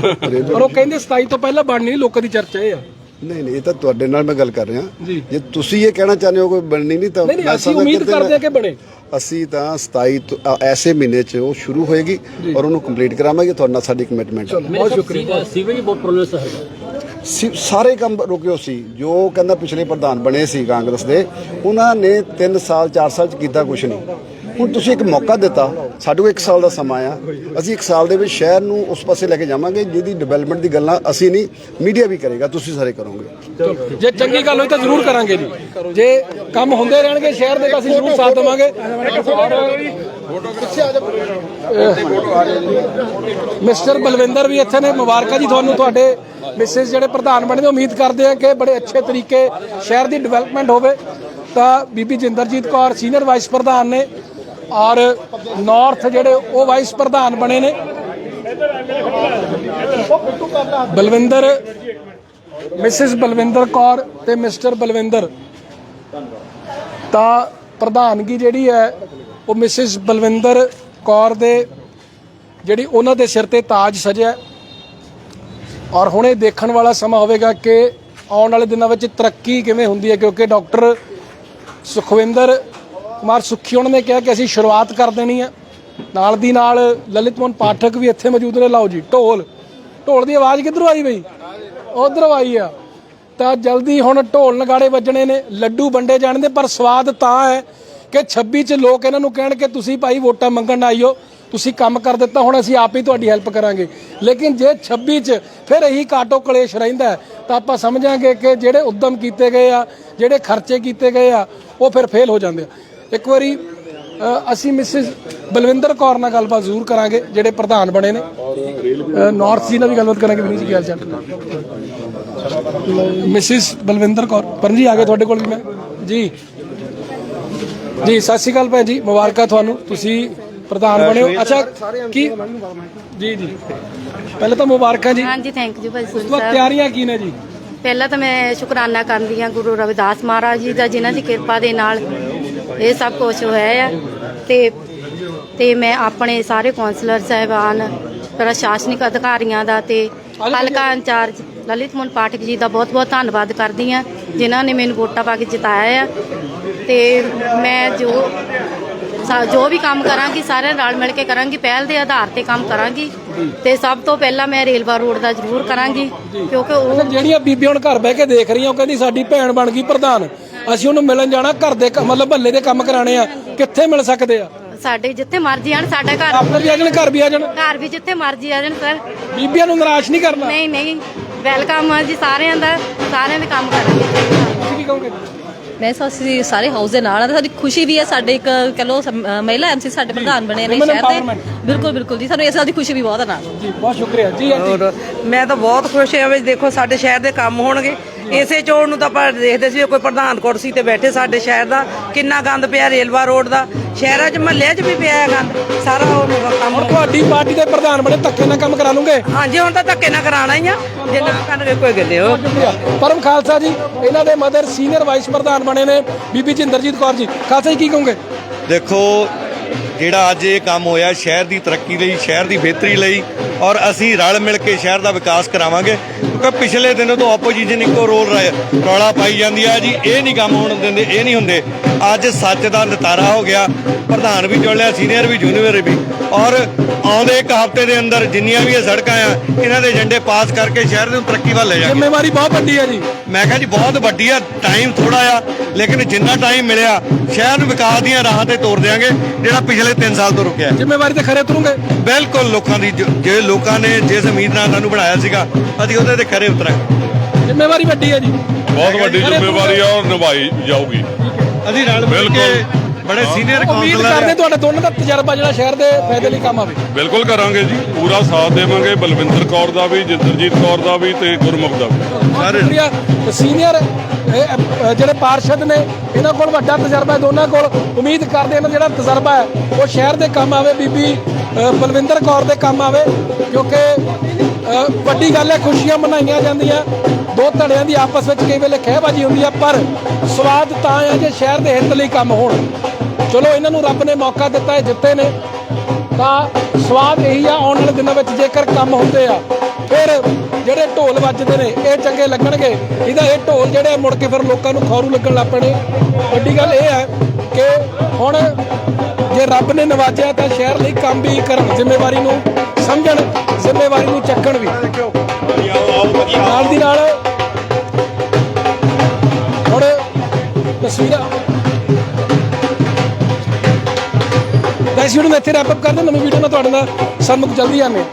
ਪਰ ਉਹ ਕਹਿੰਦੇ 27 ਤੋਂ ਪਹਿਲਾਂ ਬਣਨੀ ਲੋਕਾਂ ਦੀ ਚਰਚਾ ਇਹ ਆ। ਨਹੀਂ ਨਹੀਂ ਇਹ ਤਾਂ ਤੁਹਾਡੇ ਨਾਲ ਮੈਂ ਗੱਲ ਕਰ ਰਿਹਾ। ਜੀ। ਜੇ ਤੁਸੀਂ ਇਹ ਕਹਿਣਾ ਚਾਹੁੰਦੇ ਹੋ ਕੋਈ ਬਣਨੀ ਨਹੀਂ ਤਾਂ ਨਹੀਂ ਨਹੀਂ ਮੈਂ ਅਸੀਂ ਸਮਝਦਾ ਉਮੀਦ ਕਿ ਕਰਦੇ ਹਾਂ ਕਿ ਬਣੇ। ਅਸੀਂ ਤਾਂ 27 ਤੋਂ ਅ, ਐਸੇ ਮਹੀਨੇ 'ਚ ਉਹ ਸ਼ੁਰੂ ਹੋਏਗੀ ਔਰ ਉਹਨੂੰ ਕੰਪਲੀਟ ਕਰਾਵਾਂਗੇ ਤੁਹਾਡੇ ਨਾਲ ਸਾਡੀ ਕਮਿਟਮੈਂਟ ਹੈ। ਬਹੁਤ ਸ਼ੁਕਰੀਆ। ਸੀਵੇਜ ਬਹੁਤ ਪ੍ਰੋਬਲਮ ਹੈ ਸੀ- ਸਾਰੇ ਕੰਮ ਰੁਕਿਓ ਸੀ। ਜੋ ਕਹਿੰਦਾ ਪਿਛਲੇ ਪ੍ਰਧਾਨ ਬਣੇ ਸੀ ਕਾਂਗਰਸ ਦੇ ਉਹਨਾਂ ਨੇ 3 ਸਾਲ 4 ਸਾਲ ਚ ਕੀਤਾ ਕੁਝ ਨਹੀਂ। ਹੁਣ ਤੁਸੀਂ ਇੱਕ ਮੌਕਾ ਦਿੱਤਾ, ਸਾਡੇ ਕੋਲ 1 ਸਾਲ ਦਾ ਸਮਾਂ ਆ। ਅਸੀਂ 1 ਸਾਲ ਦੇ ਵਿੱਚ ਸ਼ਹਿਰ ਨੂੰ ਉਸ ਪਾਸੇ ਲੈ ਕੇ ਜਾਵਾਂਗੇ, ਜਿਹਦੀ ਡਿਵੈਲਪਮੈਂਟ ਦੀ ਗੱਲਾਂ ਅਸੀਂ ਨਹੀਂ ਮੀਡੀਆ ਵੀ ਕਰੇਗਾ, ਤੁਸੀਂ ਸਾਰੇ ਕਰੋਗੇ। ਜੇ ਚੰਗੀ ਗੱਲ ਹੋਈ ਤਾਂ ਜ਼ਰੂਰ ਕਰਾਂਗੇ ਜੀ। ਜੇ ਕੰਮ ਹੁੰਦੇ ਰਹਿਣਗੇ ਸ਼ਹਿਰ ਦੇ ਤਾਂ ਅਸੀਂ ਜ਼ਰੂਰ ਸਾਥ ਦੇਵਾਂਗੇ। ਮਿਸਟਰ ਬਲਵਿੰਦਰ ਵੀ ਇੱਥੇ ਨੇ, ਮੁਬਾਰਕਾਂ ਜੀ ਤੁਹਾਨੂੰ, ਤੁਹਾਡੇ ਮਿਸਿਸ ਜਿਹੜੇ ਪ੍ਰਧਾਨ ਬਣੇ ਉਮੀਦ ਕਰਦੇ ਆ ਕਿ ਬੜੇ ਅੱਛੇ ਤਰੀਕੇ ਸ਼ਹਿਰ ਦੀ ਡਿਵੈਲਪਮੈਂਟ ਹੋਵੇ। ਤਾਂ ਬੀਬੀ ਜਿੰਦਰਜੀਤ ਕੌਰ ਸੀਨੀਅਰ ਵਾਈਸ ਪ੍ਰਧਾਨ ਨੇ ਔਰ ਨਾਰਥ ਜਿਹੜੇ ਉਹ ਵਾਈਸ ਪ੍ਰਧਾਨ ਬਣੇ ਨੇ। ਬਲਵਿੰਦਰ, ਮਿਸਿਸ ਬਲਵਿੰਦਰ ਕੌਰ ਤੇ ਮਿਸਟਰ ਬਲਵਿੰਦਰ। ਤਾਂ ਪ੍ਰਧਾਨਗੀ ਜਿਹੜੀ ਹੈ, ਉਹ ਮਿਸਿਸ ਬਲਵਿੰਦਰ ਕੌਰ ਦੇ ਜਿਹੜੀ ਉਹਨਾਂ ਦੇ ਸਿਰ ਤੇ ਤਾਜ ਸਜਿਆ। ਔਰ ਹੁਣ ਇਹ ਦੇਖਣ ਵਾਲਾ ਸਮਾਂ ਹੋਵੇਗਾ ਕਿ ਆਉਣ ਵਾਲੇ ਦਿਨਾਂ ਵਿੱਚ ਤਰੱਕੀ ਕਿਵੇਂ ਹੁੰਦੀ ਹੈ, ਕਿਉਂਕਿ ਡਾਕਟਰ ਸੁਖਵਿੰਦਰ ਕੁਮਾਰ ਸੁੱਖੀ ਉਹਨਾਂ ਨੇ ਕਿਹਾ ਕਿ ਅਸੀਂ ਸ਼ੁਰੂਆਤ ਕਰ ਦੇਣੀ ਹੈ ਨਾਲ ਦੀ ਨਾਲ ਲਲਿਤ ਮੋਹਨ ਪਾਠਕ ਵੀ ਇੱਥੇ ਮੌਜੂਦ ਨੇ। ਲਓ ਜੀ, ਢੋਲ। ਢੋਲ ਦੀ ਆਵਾਜ਼ ਕਿੱਧਰੋਂ ਆਈ ਬਈ? ਉਧਰੋਂ ਆਈ ਆ। ਤਾਂ ਜਲਦੀ ਹੁਣ ਢੋਲ ਨਗਾੜੇ ਵੱਜਣੇ ਨੇ। ਲੱਡੂ ਵੰਡੇ ਜਾਣਦੇ ਪਰ ਸਵਾਦ ਤਾਂ ਹੈ ਕਿ 26 ਚ ਲੋਕ ਇਹਨਾਂ ਨੂੰ ਕਹਿਣ ਕਿ ਤੁਸੀਂ ਭਾਈ ਵੋਟਾਂ ਮੰਗਣ ਆਇਓ, ਤੁਸੀਂ ਕੰਮ ਕਰ ਦਿੱਤਾ, ਹੁਣ ਅਸੀਂ ਆਪ ਹੀ ਤੁਹਾਡੀ ਹੈਲਪ ਕਰਾਂਗੇ। ਲੇਕਿਨ ਜੇ 26 ਚ ਫਿਰ ਇਹੀ ਕਾਟੋ ਕਲੇਸ਼ ਰਹਿੰਦਾ ਤਾਂ ਆਪਾਂ ਸਮਝਾਂਗੇ ਕਿ ਜਿਹੜੇ ਉਦਮ ਕੀਤੇ ਗਏ ਆ, ਜਿਹੜੇ ਖਰਚੇ ਕੀਤੇ ਗਏ ਆ, ਉਹ ਫਿਰ ਫੇਲ ਹੋ ਜਾਂਦੇ ਆ। ਇੱਕ ਵਾਰੀ ਅਸੀਂ ਮਿਸਿਸ ਬਲਵਿੰਦਰ ਕੌਰ ਨਾਲ ਗੱਲਬਾਤ ਜ਼ਰੂਰ ਕਰਾਂਗੇ ਜਿਹੜੇ ਪ੍ਰਧਾਨ ਬਣੇ ਨੇ। ਨਾਰਥ ਜੀ ਨਾਲ ਵੀ ਗੱਲਬਾਤ ਕਰਾਂਗੇ ਵੀ ਜੀ ਕੀ ਹਾਲ ਚਾਲ? ਮਿਸਿਸ ਬਲਵਿੰਦਰ ਕੌਰ ਪਰਨ ਜੀ ਆ ਗਏ ਤੁਹਾਡੇ ਕੋਲ ਵੀ ਮੈਂ? ਜੀ। ਜੀ ਸਤਿ ਸ਼੍ਰੀ ਅਕਾਲ ਭੈਣ ਜੀ ਮੁਬਾਰਕਾਂ ਤੁਹਾਨੂੰ ਤੁਸੀਂ ਪ੍ਰਧਾਨ ਬਣੇ ਹੋ ਅੱਛਾ ਕੀ ਜੀ ਜੀ। ਪਹਿਲਾਂ ਤਾਂ ਮੁਬਾਰਕਾਂ ਜੀ। ਹਾਂਜੀ ਥੈਂਕ ਯੂ ਭਾਈ ਸਾਹਿਬ ਤਿਆਰੀਆਂ ਕੀ ਨੇ ਜੀ? ਪਹਿਲਾਂ ਤਾਂ ਮੈਂ ਸ਼ੁਕਰਾਨਾ ਕਰਦੀ ਹਾਂ ਗੁਰੂ ਰਵਿਦਾਸ ਮਹਾਰਾਜ ਜੀ ਦਾ ਜਿਨ੍ਹਾਂ ਦੀ ਕਿਰਪਾ ਦੇ ਨਾਲ ਇਹ ਸਭ ਕੁਝ ਹੋਇਆ ਆ। ਤੇ ਤੇ ਮੈਂ ਆਪਣੇ ਸਾਰੇ ਕਾਉਂਸਲਰ ਸਾਹਿਬਾਨ, ਪ੍ਰਸ਼ਾਸਨਿਕ ਅਧਿਕਾਰੀਆਂ ਦਾ ਤੇ ਹਲਕਾ ਇੰਚਾਰਜ ਲਲਿਤ ਮੋਹਨ ਪਾਠਕ ਜੀ ਦਾ ਬਹੁਤ ਬਹੁਤ ਧੰਨਵਾਦ ਕਰਦੀ ਹਾਂ, ਜਿਨ੍ਹਾਂ ਨੇ ਮੈਨੂੰ ਵੋਟਾਂ ਪਾ ਕੇ ਜਿਤਾਇਆ ਆ। ਤੇ ਮੈਂ ਜੋ ਜੋ ਵੀ ਕੰਮ ਕਰਾਂਗੀ ਸਾਰੇ ਰਲ ਮਿਲ ਕੇ ਕਰਾਂਗੀ, ਪਹਿਲ ਦੇ ਆਧਾਰ ਤੇ ਕੰਮ ਕਰਾਂਗੀ। ਤੇ ਸਭ ਤੋਂ ਪਹਿਲਾਂ ਮੈਂ ਰੇਲਵਾ ਰੋਡ ਦਾ ਜ਼ਰੂਰ ਕਰਾਂਗੀ, ਕਿਉਂਕਿ ਉਹ ਜਿਹੜੀਆਂ ਬੀਬੀਆਂ ਹੁਣ ਘਰ ਬਹਿ ਕੇ ਦੇਖ ਰਹੀਆਂ, ਉਹ ਕਹਿੰਦੀ ਸਾਡੀ ਭੈਣ ਬਣ ਗਈ ਪ੍ਰਧਾਨ। ਅਸੀਂ ਉਹਨੂੰ ਮਿਲਣ ਜਾਣਾ ਘਰ ਦੇ ਕ- ਮਤਲਬ ਮਹੱਲੇ ਦੇ ਕੰਮ ਕਰਾਣੇ ਆ। ਕਿੱਥੇ ਮਿਲ ਸਕਦੇ ਆ? ਸਾਡੇ ਜਿੱਥੇ ਮਰਜ਼ੀ ਆਣ ਸਾਡਾ ਘਰ ਆਪਣੇ ਵੀ ਆ ਜਾਣ ਘਰ ਵੀ ਆ ਜਾਣ। ਘਰ ਵੀ ਜਿੱਥੇ ਮਰਜ਼ੀ ਆ ਜਾਣ ਸਰ। ਬੀਬੀਆਂ ਨੂੰ ਨਿਰਾਸ਼ ਨਹੀਂ ਕਰਨਾ? ਨਹੀਂ ਨਹੀਂ। ਵੈਲਕਮ ਆ ਜੀ ਸਾਰਿਆਂ ਦਾ। ਸਾਰਿਆਂ ਦੇ ਕੰਮ ਕਰਾਂਗੇ। ਤੁਸੀਂ ਕੀ ਕਹੋਗੇ? ਮੈਂ ਅਸੀਂ ਸਾਰੇ ਹਾਊਸ ਦੇ ਨਾਲ ਆ। ਤੇ ਸਾਡੀ ਖੁਸ਼ੀ ਵੀ ਹੈ ਸਾਡੇ ਇੱਕ ਕਹ ਲੋ ਮਹਿਲਾ ਐਮਸੀ ਸਾਡੇ ਪ੍ਰਧਾਨ ਬਣੇ ਨੇ Women ਸ਼ਹਿਰ ਦੇ। empowerment। ਬਿਲਕੁਲ ਬਿਲਕੁਲ ਜੀ। ਸਾਨੂੰ ਇਸ ਗੱਲ ਦੀ ਖੁਸ਼ੀ ਵੀ ਬਹੁਤ ਹੈ ਨਾਲ। ਜੀ ਬਹੁਤ ਸ਼ੁਕਰੀਆ। ਜੀ ਆਂਟੀ। ਔਰ ਮੈਂ ਤਾਂ ਬਹੁਤ ਖੁਸ਼ ਹਾਂ ਵੀ ਦੇਖੋ ਸਾਡੇ ਸ਼ਹਿਰ ਦੇ ਕੰਮ ਹੋਣਗੇ। ਇਸੇ ਚੋਣ ਨੂੰ ਤਾਂ ਆਪਾਂ ਦੇਖਦੇ ਸੀ ਕੋਈ ਪ੍ਰਧਾਨ ਕੁਰਸੀ ਤੇ ਬੈਠੇ ਸਾਡੇ ਸ਼ਹਿਰ ਦਾ ਕਿੰਨਾ ਗੰਦ ਪਿਆ ਰੇਲਵਾ ਰੋਡ ਦਾ। ਸ਼ਹਿਰਾਂ 'ਚ ਮਹੱਲਿਆਂ 'ਚ ਵੀ ਪਿਆ ਹੈ ਗੰਦ ਸਾਰਾ ਉਹ ਕੰਮ ਹੁਣ ਤੁਹਾਡੀ ਪਾਰਟੀ ਦੇ ਪ੍ਰਧਾਨ ਬਣੇ ਧੱਕੇ ਨਾਲ ਕੰਮ ਕਰਾ ਲੂੰਗੇ? ਹਾਂਜੀ ਹੁਣ ਤਾਂ ਧੱਕੇ ਨਾਲ ਕਰਾਣਾ ਹੀ ਆ। ਜਿੰਨਾ ਕੰਨ ਕੋਈ ਗੱਲੇ ਹੋ ਪਰਮ ਖਾਲਸਾ ਜੀ ਇਹਨਾਂ ਦੇ ਮਦਰ ਸੀਨੀਅਰ ਵਾਈਸ ਪ੍ਰਧਾਨ ਬਣੇ ਨੇ ਬੀਬੀ ਜਿੰਦਰਜੀਤ ਕੌਰ ਜੀ। ਖਾਲਸਾ ਜੀ ਕੀ ਕਹੋਗੇ? ਦੇਖੋ ਜਿਹੜਾ ਅੱਜ ਇਹ ਕੰਮ ਹੋਇਆ ਸ਼ਹਿਰ ਦੀ ਤਰੱਕੀ ਲਈ ਸ਼ਹਿਰ ਦੀ ਬਿਹਤਰੀ ਲਈ ਔਰ ਅਸੀਂ ਰਲ ਮਿਲ ਕੇ ਸ਼ਹਿਰ ਦਾ ਵਿਕਾਸ ਕਰਾਵਾਂਗੇ। ਕਿਉਂਕਿ ਪਿਛਲੇ ਦਿਨ ਤੋਂ ਆਪੋਜੀਸ਼ਨ ਇੱਕੋ ਰੋਲ ਰੌਲਾ ਪਾਈ ਜਾਂਦੀ ਆ ਜੀ ਇਹ ਨਹੀਂ ਕੰਮ ਹੋਣ ਦਿੰਦੇ ਇਹ ਨਹੀਂ ਹੁੰਦੇ। ਅੱਜ ਸੱਚ ਦਾ ਨਿਤਾਰਾ ਹੋ ਗਿਆ ਪ੍ਰਧਾਨ ਵੀ ਚੁਣ ਲਿਆ ਸੀਨੀਅਰ ਵੀ ਜੂਨੀਅਰ ਵੀ। ਔਰ ਆਉਂਦੇ ਇੱਕ ਹਫ਼ਤੇ ਦੇ ਅੰਦਰ ਜਿੰਨੀਆਂ ਵੀ ਇਹ ਸੜਕਾਂ ਆ ਇਹਨਾਂ ਦੇ ਏਜੰਡੇ ਪਾਸ ਕਰਕੇ ਸ਼ਹਿਰ ਨੂੰ ਤਰੱਕੀ ਵੱਲ ਲੈ ਜਾਵਾਂਗੇ ਜ਼ਿੰਮੇਵਾਰੀ ਬਹੁਤ ਵੱਡੀ ਹੈ ਜੀ। ਮੈਂ ਕਿਹਾ ਜੀ ਬਹੁਤ ਵੱਡੀ ਆ ਟਾਈਮ ਥੋੜਾ ਆ ਲੇਕਿਨ ਜਿੰਨਾ ਟਾਈਮ ਮਿਲਿਆ ਸ਼ਹਿਰ ਨੂੰ ਵਿਕਾਸ ਦੀਆਂ ਰਾਹਾਂ ਤੇ ਤੋਰ ਦਿਆਂਗੇ ਜਿਹੜਾ ਪਿਛਲੇ 3 ਸਾਲ ਤੋਂ ਰੁਕਿਆ। ਜ਼ਿੰਮੇਵਾਰੀ ਤੇ ਖਰੇ ਉਤਰੂਗੇ? ਬਿਲਕੁਲ ਲੋਕਾਂ ਦੀ ਜੋ- ਜੇ ਲੋਕਾਂ ਨੇ ਜਿਸ ਉਮੀਦ ਨਾਲ ਸਾਨੂੰ ਬਣਾਇਆ ਸੀਗਾ ਅਸੀਂ ਉਹਦੇ ਤੇ ਖਰੇ ਉਤਰਾਂਗੇ ਜ਼ਿੰਮੇਵਾਰੀ ਵੱਡੀ ਹੈ ਜੀ। ਬਹੁਤ ਵੱਡੀ ਜ਼ਿੰਮੇਵਾਰੀ ਆ ਔਰ ਨਿਭਾਈ ਜਾਊਗੀ। ਅਸੀਂ ਰਲ ਮਿਲ ਕੇ ਬੜੇ ਸੀਨੀਅਰ ਉਮੀਦ ਕਾਉਂਸਲਰ ਕਰਦੇ ਤੁਹਾਡੇ ਦੋਨਾਂ ਦਾ ਤਜਰਬਾ ਜਿਹੜਾ ਸ਼ਹਿਰ ਦੇ ਫਾਇਦੇ ਲਈ ਕੰਮ ਆਵੇ। ਬਿਲਕੁਲ ਕਰਾਂਗੇ ਜੀ ਪੂਰਾ ਸਾਥ ਦੇਵਾਂਗੇ ਬਲਵਿੰਦਰ ਕੌਰ ਦਾ ਵੀ ਜਿੰਦਰਜੀਤ ਕੌਰ ਦਾ ਵੀ ਤੇ ਗੁਰਮੁਖ ਦਾ ਵੀ। ਸਾਰੇ। ਸ਼ੁਕਰੀਆ। ਸੀਨੀਅਰ ਜਿਹੜੇ ਪਾਰਸ਼ਦ ਨੇ ਇਹਨਾਂ ਕੋਲ ਵੱਡਾ ਤਜਰਬਾ ਹੈ ਦੋਨਾਂ ਕੋਲ। ਉਮੀਦ ਕਰਦੇ ਇਹਨਾਂ ਦਾ ਜਿਹੜਾ ਤਜਰਬਾ ਹੈ ਉਹ ਸ਼ਹਿਰ ਦੇ ਕੰਮ ਆਵੇ। ਬੀਬੀ ਬਲਵਿੰਦਰ ਕੌਰ ਦੇ ਕੰਮ ਆਵੇ, ਕਿਉਂਕਿ ਵੱਡੀ ਗੱਲ ਹੈ, ਖੁਸ਼ੀਆਂ ਮਨਾਈਆਂ ਜਾਂਦੀਆਂ, ਦੋ ਧੜਿਆਂ ਦੀ ਆਪਸ ਵਿੱਚ ਕਈ ਵੇਲੇ ਖਹਿਬਾਜੀ ਹੁੰਦੀ ਆ ਪਰ ਸਵਾਦ ਤਾਂ ਹੈ ਜੇ ਸ਼ਹਿਰ ਦੇ ਹਿੱਤ ਲਈ ਕੰਮ ਹੋਣ। ਚਲੋ, ਇਹਨਾਂ ਨੂੰ ਰੱਬ ਨੇ ਮੌਕਾ ਦਿੱਤਾ ਹੈ ਜਿੱਤੇ ਨੇ। ਤਾਂ ਸਵਾਦ ਇਹੀ ਆ, ਆਉਣ ਵਾਲੇ ਦਿਨਾਂ ਵਿੱਚ ਜੇਕਰ ਕੰਮ ਹੁੰਦੇ ਆ, ਫਿਰ ਜਿਹੜੇ ਢੋਲ ਵੱਜਦੇ ਨੇ, ਇਹ ਚੰਗੇ ਲੱਗਣਗੇ। ਇਹਦਾ ਇਹ ਢੋਲ ਜਿਹੜੇ ਆ, ਮੁੜ ਕੇ ਫਿਰ ਲੋਕਾਂ ਨੂੰ ਖੌਰੂ ਲੱਗਣ ਲੱਗ ਪੈਣੇ। ਵੱਡੀ ਗੱਲ ਇਹ ਹੈ ਕਿ ਹੁਣ ਜੇ ਰੱਬ ਨੇ ਨਵਾਜਿਆ ਤਾਂ ਸ਼ਹਿਰ ਲਈ ਕੰਮ ਵੀ ਕਰਨ, ਜ਼ਿੰਮੇਵਾਰੀ ਨੂੰ ਸਮਝਣ, ਜ਼ਿੰਮੇਵਾਰੀ ਨੂੰ ਚੱਕਣ ਵੀ। ਨਾਲ ਦੀ ਨਾਲ ਹੁਣ ਤਸਵੀਰਾਂ ਤਾਂ ਇਸ ਵੀਡੀਓ ਨੂੰ ਇੱਥੇ ਰੈਪ ਅਪ ਕਰਦੇ ਨਵੀਂ ਵੀਡੀਓ ਨਾਲ ਤੁਹਾਡੇ ਨਾਲ ਸਨਮੁਖ ਜਲਦੀ ਆਨੇ।